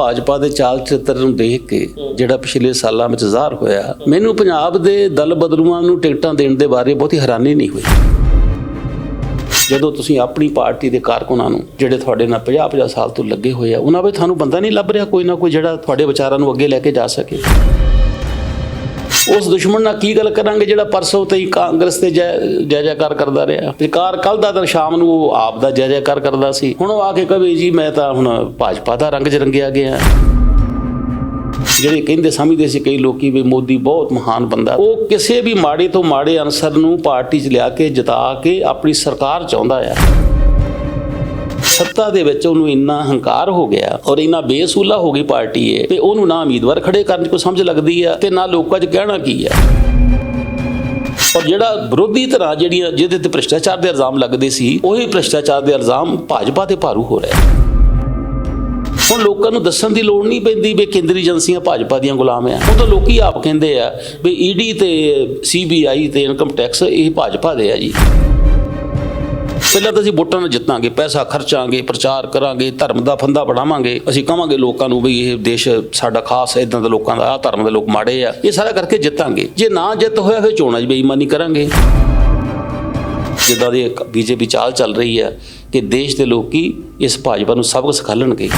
ਭਾਜਪਾ ਦੇ ਚਾਲ ਚਿੱਤਰ ਨੂੰ ਦੇਖ ਕੇ ਜਿਹੜਾ ਪਿਛਲੇ ਸਾਲਾਂ ਵਿੱਚ ਜ਼ਾਹਰ ਹੋਇਆ, ਮੈਨੂੰ ਪੰਜਾਬ ਦੇ ਦਲ ਬਦਲੂਆਂ ਨੂੰ ਟਿਕਟਾਂ ਦੇਣ ਦੇ ਬਾਰੇ ਬਹੁਤੀ ਹੈਰਾਨੀ ਨਹੀਂ ਹੋਈ। ਜਦੋਂ ਤੁਸੀਂ ਆਪਣੀ ਪਾਰਟੀ ਦੇ ਕਾਰਕੁਨਾਂ ਨੂੰ, ਜਿਹੜੇ ਤੁਹਾਡੇ ਨਾਲ 50-50 ਸਾਲ ਤੋਂ ਲੱਗੇ ਹੋਏ ਆ, ਉਹਨਾਂ ਵਿੱਚ ਤੁਹਾਨੂੰ ਬੰਦਾ ਨਹੀਂ ਲੱਭ ਰਿਹਾ ਕੋਈ ਨਾ ਕੋਈ ਜਿਹੜਾ ਤੁਹਾਡੇ ਵਿਚਾਰਾਂ ਨੂੰ ਅੱਗੇ ਲੈ ਕੇ ਜਾ ਸਕੇ। ਉਸ ਦੁਸ਼ਮਣ ਨਾਲ ਕੀ ਗੱਲ ਕਰਾਂਗੇ ਜਿਹੜਾ ਪਰਸੋਂ ਤੇ ਹੀ ਕਾਂਗਰਸ ਤੇ ਜੈ ਜੈ ਜੈਕਾਰ ਕਰਦਾ ਰਿਹਾ? ਵਿਕਾਰ ਕੱਲ ਦਾ ਦਿਨ ਸ਼ਾਮ ਨੂੰ ਉਹ ਆਪ ਦਾ ਜੈ ਜੈਕਾਰ ਕਰਦਾ ਸੀ। ਹੁਣ ਉਹ ਆ ਕੇ ਕਹੇ ਜੀ, ਮੈਂ ਤਾਂ ਹੁਣ ਭਾਜਪਾ ਦਾ ਰੰਗ 'ਚ ਗਿਆ ਜਿਹੜੇ ਕਹਿੰਦੇ ਸਮਝਦੇ ਸੀ ਕਈ ਲੋਕੀ ਵੀ ਮੋਦੀ ਬਹੁਤ ਮਹਾਨ ਬੰਦਾ। ਉਹ ਕਿਸੇ ਵੀ ਮਾੜੇ ਤੋਂ ਮਾੜੇ ਅਨਸਰ ਨੂੰ ਪਾਰਟੀ 'ਚ ਲਿਆ ਕੇ ਜਿਤਾ ਕੇ ਆਪਣੀ ਸਰਕਾਰ ਚਾਹੁੰਦਾ ਆ। ਸੱਤਾ ਦੇ ਵਿੱਚ ਉਹਨੂੰ ਇੰਨਾ ਹੰਕਾਰ ਹੋ ਗਿਆ ਔਰ ਇੰਨਾ ਬੇਸੂਲਾ ਹੋ ਗਈ ਪਾਰਟੀ ਏ ਤੇ ਉਹਨੂੰ ਨਾ ਉਮੀਦਵਾਰ ਖੜੇ ਕਰਨ 'ਚ ਕੋਈ ਸਮਝ ਲੱਗਦੀ ਆ, ਤੇ ਨਾ ਲੋਕਾਂ 'ਚ ਕਹਿਣਾ ਕੀ ਆ। ਔਰ ਜਿਹੜਾ ਵਿਰੋਧੀ ਧਿਰਾਂ ਜਿਹੜੀਆਂ ਜਿਹਦੇ ਤੇ ਭ੍ਰਿਸ਼ਟਾਚਾਰ ਦੇ ਇਲਜ਼ਾਮ ਲੱਗਦੇ ਸੀ, ਉਹੀ ਭ੍ਰਿਸ਼ਟਾਚਾਰ ਦੇ ਇਲਜ਼ਾਮ ਭਾਜਪਾ ਤੇ ਭਾਰੂ ਹੋ ਰਿਹਾ ਹੁਣ ਲੋਕਾਂ ਨੂੰ ਦੱਸਣ ਦੀ ਲੋੜ ਨਹੀਂ ਪੈਂਦੀ ਵੀ ਕੇਂਦਰੀ ਏਜੰਸੀਆਂ ਭਾਜਪਾ ਦੀਆਂ ਗੁਲਾਮ ਆ। ਉਹ ਤਾਂ ਲੋਕੀ ਆਪ ਕਹਿੰਦੇ ਆ ਵੀ ਈਡੀ ਤੇ ਸੀਬੀਆਈ ਤੇ ਇਨਕਮ ਟੈਕਸ ਇਹ ਭਾਜਪਾ ਦੇ ਆ ਜੀ। ਪਹਿਲਾਂ ਤਾਂ ਅਸੀਂ ਵੋਟਾਂ ਨਾਲ ਜਿੱਤਾਂਗੇ, ਪੈਸਾ ਖਰਚਾਂਗੇ, ਪ੍ਰਚਾਰ ਕਰਾਂਗੇ, ਧਰਮ ਦਾ ਫੰਦਾ ਬਣਾਵਾਂਗੇ। ਅਸੀਂ ਕਹਾਂਗੇ ਲੋਕਾਂ ਨੂੰ ਵੀ ਇਹ ਦੇਸ਼ ਸਾਡਾ ਖਾਸ ਹੈ, ਇਦਾਂ ਦੇ ਲੋਕਾਂ ਦਾ ਆ ਧਰਮ ਦੇ ਲੋਕ ਮਾੜੇ ਆ। ਇਹ ਸਾਰਾ ਕਰਕੇ ਜਿੱਤਾਂਗੇ। ਜੇ ਨਾ ਜਿੱਤ ਹੋਇਆ ਫਿਰ ਚੋਣਾਂ 'ਚ ਬੇਈਮਾਨੀ ਕਰਾਂਗੇ। ਜਿੱਦਾਂ ਦੀ ਬੀਜੇਪੀ ਚਾਲ ਚੱਲ ਰਹੀ ਹੈ ਕਿ ਦੇਸ਼ ਦੇ ਲੋਕੀ ਇਸ ਭਾਜਪਾ ਨੂੰ ਸਬਕ ਸਿਖਾਲਣਗੇ।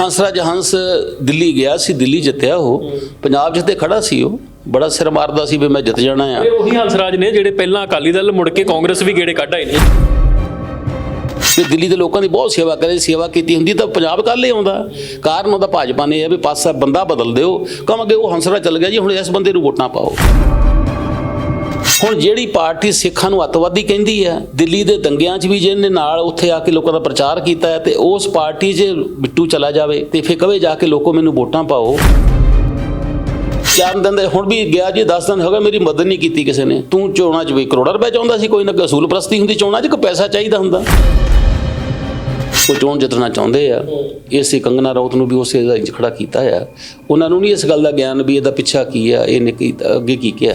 ਹੰਸਰਾਜ ਹੰਸ ਦਿੱਲੀ ਗਿਆ ਸੀ, ਦਿੱਲੀ ਜਿੱਤਿਆ ਉਹ। ਪੰਜਾਬ 'ਚ ਜਿੱਤੇ ਖੜਾ ਸੀ ਉਹ। ਬੜਾ ਸਿਰ ਮਾਰਦਾ ਸੀ ਵੀ ਮੈਂ ਜਿੱਤ ਜਾਣਾ ਆ। ਇਹ ਉਹੀ ਹੰਸਰਾਜ ਨੇ ਜਿਹੜੇ ਪਹਿਲਾਂ ਅਕਾਲੀ ਦਲ ਮੁੜ ਕੇ ਕਾਂਗਰਸ ਵੀ ਗੇੜੇ ਕੱਢ ਆਏ ਨੇ। ਵੀ ਦਿੱਲੀ ਦੇ ਲੋਕਾਂ ਦੀ ਬਹੁਤ ਸੇਵਾ ਕਰੇ ਸੇਵਾ ਕੀਤੀ ਹੁੰਦੀ ਤਾਂ ਪੰਜਾਬ ਕੱਲ ਹੀ ਆਉਂਦਾ। ਕਾਰਨ ਉਹਦਾ ਭਾਜਪਾ ਨੇ ਇਹ ਵੀ ਪਾਸਾ ਬੰਦਾ ਬਦਲ ਦਿਓ। ਕਹਾਂਗੇ ਉਹ ਹੰਸਰਾ ਚੱਲ ਗਿਆ ਜੀ ਹੁਣ ਇਸ ਬੰਦੇ ਨੂੰ ਵੋਟਾਂ ਪਾਓ। ਹੁਣ ਜਿਹੜੀ ਪਾਰਟੀ ਸਿੱਖਾਂ ਨੂੰ ਅੱਤਵਾਦੀ ਕਹਿੰਦੀ ਆ ਦਿੱਲੀ ਦੇ ਦੰਗਿਆਂ 'ਚ ਵੀ ਜਿਹਨੇ ਨਾਲ ਉੱਥੇ ਆ ਕੇ ਲੋਕਾਂ ਦਾ ਪ੍ਰਚਾਰ ਕੀਤਾ ਹੈ ਤੇ ਉਸ ਪਾਰਟੀ 'ਚ ਬਿੱਟੂ ਚਲਾ ਜਾਵੇ ਤੇ ਫਿਰ ਕਵੇ ਜਾ ਕੇ ਲੋਕੋ ਮੈਨੂੰ ਵੋਟਾਂ ਪਾਓ। ਚਾਰ ਦਿਨ ਦੇ, ਹੁਣ ਵੀ ਗਿਆ ਜੀ 10 ਦਿਨ ਹੋ ਗਏ, ਮੇਰੀ ਮਦਦ ਨਹੀਂ ਕੀਤੀ ਕਿਸੇ ਨੇ। ਤੂੰ ਚੋਣਾਂ 'ਚ ਵੀ ਕਰੋੜਾਂ ਰੁਪਏ ਚਾਹੁੰਦਾ ਸੀ, ਕੋਈ ਨਾ ਕੋਈ ਅਸੂਲ ਪ੍ਰਸਤੀ ਹੁੰਦੀ, ਚੋਣਾਂ 'ਚ ਕੋਈ ਪੈਸਾ ਚਾਹੀਦਾ ਹੁੰਦਾ। ਉਹ ਚੋਣ ਜਿੱਤਣਾ ਚਾਹੁੰਦੇ ਆ। ਇਸੇ ਕੰਗਨਾ ਰੌਤ ਨੂੰ ਵੀ ਉਸੇ ਦਾ ਇੰਜ ਖੜਾ ਕੀਤਾ ਆ। ਉਹਨਾਂ ਨੂੰ ਨਹੀਂ ਇਸ ਗੱਲ ਦਾ ਗਿਆਨ ਵੀ ਇਹਦਾ ਪਿੱਛਾ ਕੀ ਆ ਇਹਨੇ ਕੀ, ਅੱਗੇ ਕੀ ਕਿਹਾ।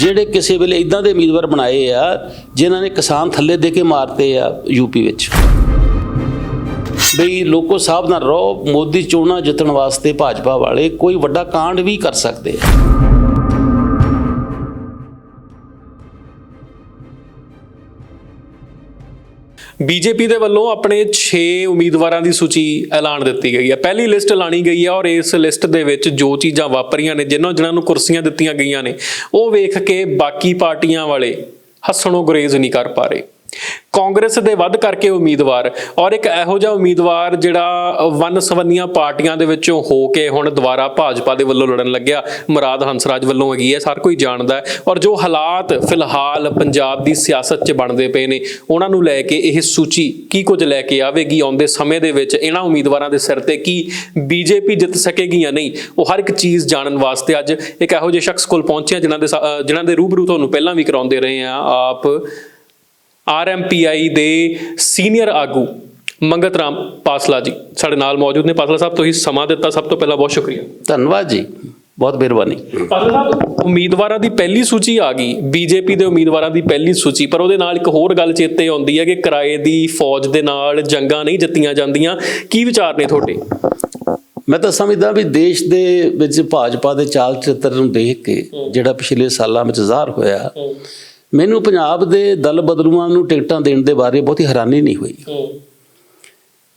ਜਿਹੜੇ ਕਿਸੇ ਵੇਲੇ ਇਦਾਂ ਦੇ ਉਮੀਦਵਾਰ ਬਣਾਏ ਆ, ਜਿਨ੍ਹਾਂ ਨੇ ਕਿਸਾਨ ਥੱਲੇ ਦੇ ਕੇ ਮਾਰਤੇ ਆ ਯੂਪੀ ਵਿੱਚ। ਬਈ ਲੋਕੋ ਨਾਲ ਰਹੋ, ਮੋਦੀ ਚੋਣਾਂ ਜਿੱਤਣ ਵਾਸਤੇ ਭਾਜਪਾ ਵਾਲੇ ਕੋਈ ਵੱਡਾ ਕਾਂਡ ਵੀ ਕਰ ਸਕਦੇ ਆ। ਬੀਜੇਪੀ ਦੇ ਵੱਲੋਂ ਆਪਣੇ 6 ਉਮੀਦਵਾਰਾਂ ਦੀ ਸੂਚੀ ਐਲਾਨ ਦਿੱਤੀ ਗਈ ਹੈ। ਪਹਿਲੀ ਲਿਸਟ ਐਲਾਨੀ ਗਈ ਹੈ ਔਰ ਇਸ ਲਿਸਟ ਦੇ ਵਿੱਚ ਜੋ ਚੀਜ਼ਾਂ ਵਾਪਰੀਆਂ ਨੇ, ਜਿਨ੍ਹਾਂ ਜਿਨ੍ਹਾਂ ਨੂੰ ਕੁਰਸੀਆਂ ਦਿੱਤੀਆਂ ਗਈਆਂ ਨੇ, ਉਹ ਵੇਖ ਕੇ ਬਾਕੀ ਪਾਰਟੀਆਂ ਵਾਲੇ ਹੱਸਣੋਂ ਗੁਰੇਜ਼ ਨਹੀਂ ਕਰ ਪਾ ਰਹੇ। ਕਾਂਗਰਸ ਦੇ ਵੱਧ ਕਰਕੇ ਉਮੀਦਵਾਰ ਔਰ ਇੱਕ ਇਹੋ ਜਿਹਾ ਉਮੀਦਵਾਰ ਜਿਹੜਾ ਵਨ ਸਵੰਨੀਆਂ ਪਾਰਟੀਆਂ ਦੇ ਵਿੱਚੋਂ ਹੋ ਕੇ ਹੁਣ ਦੁਬਾਰਾ ਭਾਜਪਾ ਦੇ ਵੱਲੋਂ ਲੜਨ ਲੱਗਿਆ। ਮੁਰਾਦ ਹੰਸਰਾਜ ਵੱਲੋਂ ਹੈਗੀ ਹੈ ਹਰ ਕੋਈ ਜਾਣਦਾ ਔਰ ਜੋ ਹਾਲਾਤ ਫਿਲਹਾਲ ਪੰਜਾਬ ਦੀ ਸਿਆਸਤ 'ਚ ਬਣਦੇ ਪਏ ਨੇ, ਉਹਨਾਂ ਨੂੰ ਲੈ ਕੇ ਇਹ ਸੂਚੀ ਕੀ ਕੁਝ ਲੈ ਕੇ ਆਵੇਗੀ? ਆਉਂਦੇ ਸਮੇਂ ਦੇ ਵਿੱਚ ਇਹਨਾਂ ਉਮੀਦਵਾਰਾਂ ਦੇ ਸਿਰ ਤੇ ਕੀ ਬੀਜੇਪੀ ਜਿੱਤ ਸਕੇਗੀ ਜਾਂ ਨਹੀਂ, ਉਹ ਹਰ ਇੱਕ ਚੀਜ਼ ਜਾਣਨ ਵਾਸਤੇ ਅੱਜ ਇੱਕ ਇਹੋ ਜਿਹੇ ਸ਼ਖਸ ਕੋਲ ਪਹੁੰਚੇ ਜਿਨ੍ਹਾਂ ਦੇ ਸਾ- ਜਿਨ੍ਹਾਂ ਦੇ ਰੂਬਰੂ ਤੁਹਾਨੂੰ ਪਹਿਲਾਂ ਵੀ ਕਰਾਉਂਦੇ ਰਹੇ ਆ ਆਪ ਆਰਐਮਪੀਆਈ ਦੇ ਸੀਨੀਅਰ ਆਗੂ ਮੰਗਤ ਰਾਮ ਪਾਸਲਾ ਜੀ ਸਾਡੇ ਨਾਲ ਮੌਜੂਦ ਨੇ। ਪਾਸਲਾ ਸਾਹਿਬ ਤੁਸੀਂ ਸਮਾਂ ਦਿੱਤਾ। ਸਭ ਤੋਂ ਪਹਿਲਾਂ ਬਹੁਤ ਸ਼ੁਕਰੀਆ। ਧੰਨਵਾਦ ਜੀ। ਬਹੁਤ ਮਿਹਰਬਾਨੀ। ਪਾਸਲਾ ਸਾਹਿਬ ਉਮੀਦਵਾਰਾਂ ਦੀ ਪਹਿਲੀ ਸੂਚੀ ਆ ਗਈ। ਬੀਜੇਪੀ ਦੇ ਉਮੀਦਵਾਰਾਂ ਦੀ ਪਹਿਲੀ ਸੂਚੀ। ਪਰ ਉਹਦੇ ਨਾਲ ਇੱਕ ਹੋਰ ਗੱਲ ਚੇਤੇ ਆਉਂਦੀ ਹੈ ਕਿ ਕਿਰਾਏ ਦੀ ਫੌਜ ਦੇ ਨਾਲ ਜੰਗਾਂ ਨਹੀਂ ਜਿੱਤੀਆਂ ਜਾਂਦੀਆਂ। ਕੀ ਵਿਚਾਰ ਨੇ ਤੁਹਾਡੇ? ਮੈਂ ਤਾਂ ਸਮਝਦਾ ਵੀ ਦੇਸ਼ ਦੇ ਵਿੱਚ ਭਾਜਪਾ ਦੇ ਚਾਲ ਚਿੱਤਰ ਨੂੰ ਦੇਖ ਕੇ ਜਿਹੜਾ ਪਿਛਲੇ ਸਾਲਾਂ ਵਿੱਚ ਜ਼ਾਹਰ ਹੋਇਆ ਮੈਨੂੰ ਪੰਜਾਬ ਦੇ ਦਲ ਬਦਲੂਆਂ ਨੂੰ ਟਿਕਟਾਂ ਦੇਣ ਦੇ ਬਾਰੇ ਬਹੁਤੀ ਹੈਰਾਨੀ ਨਹੀਂ ਹੋਈ।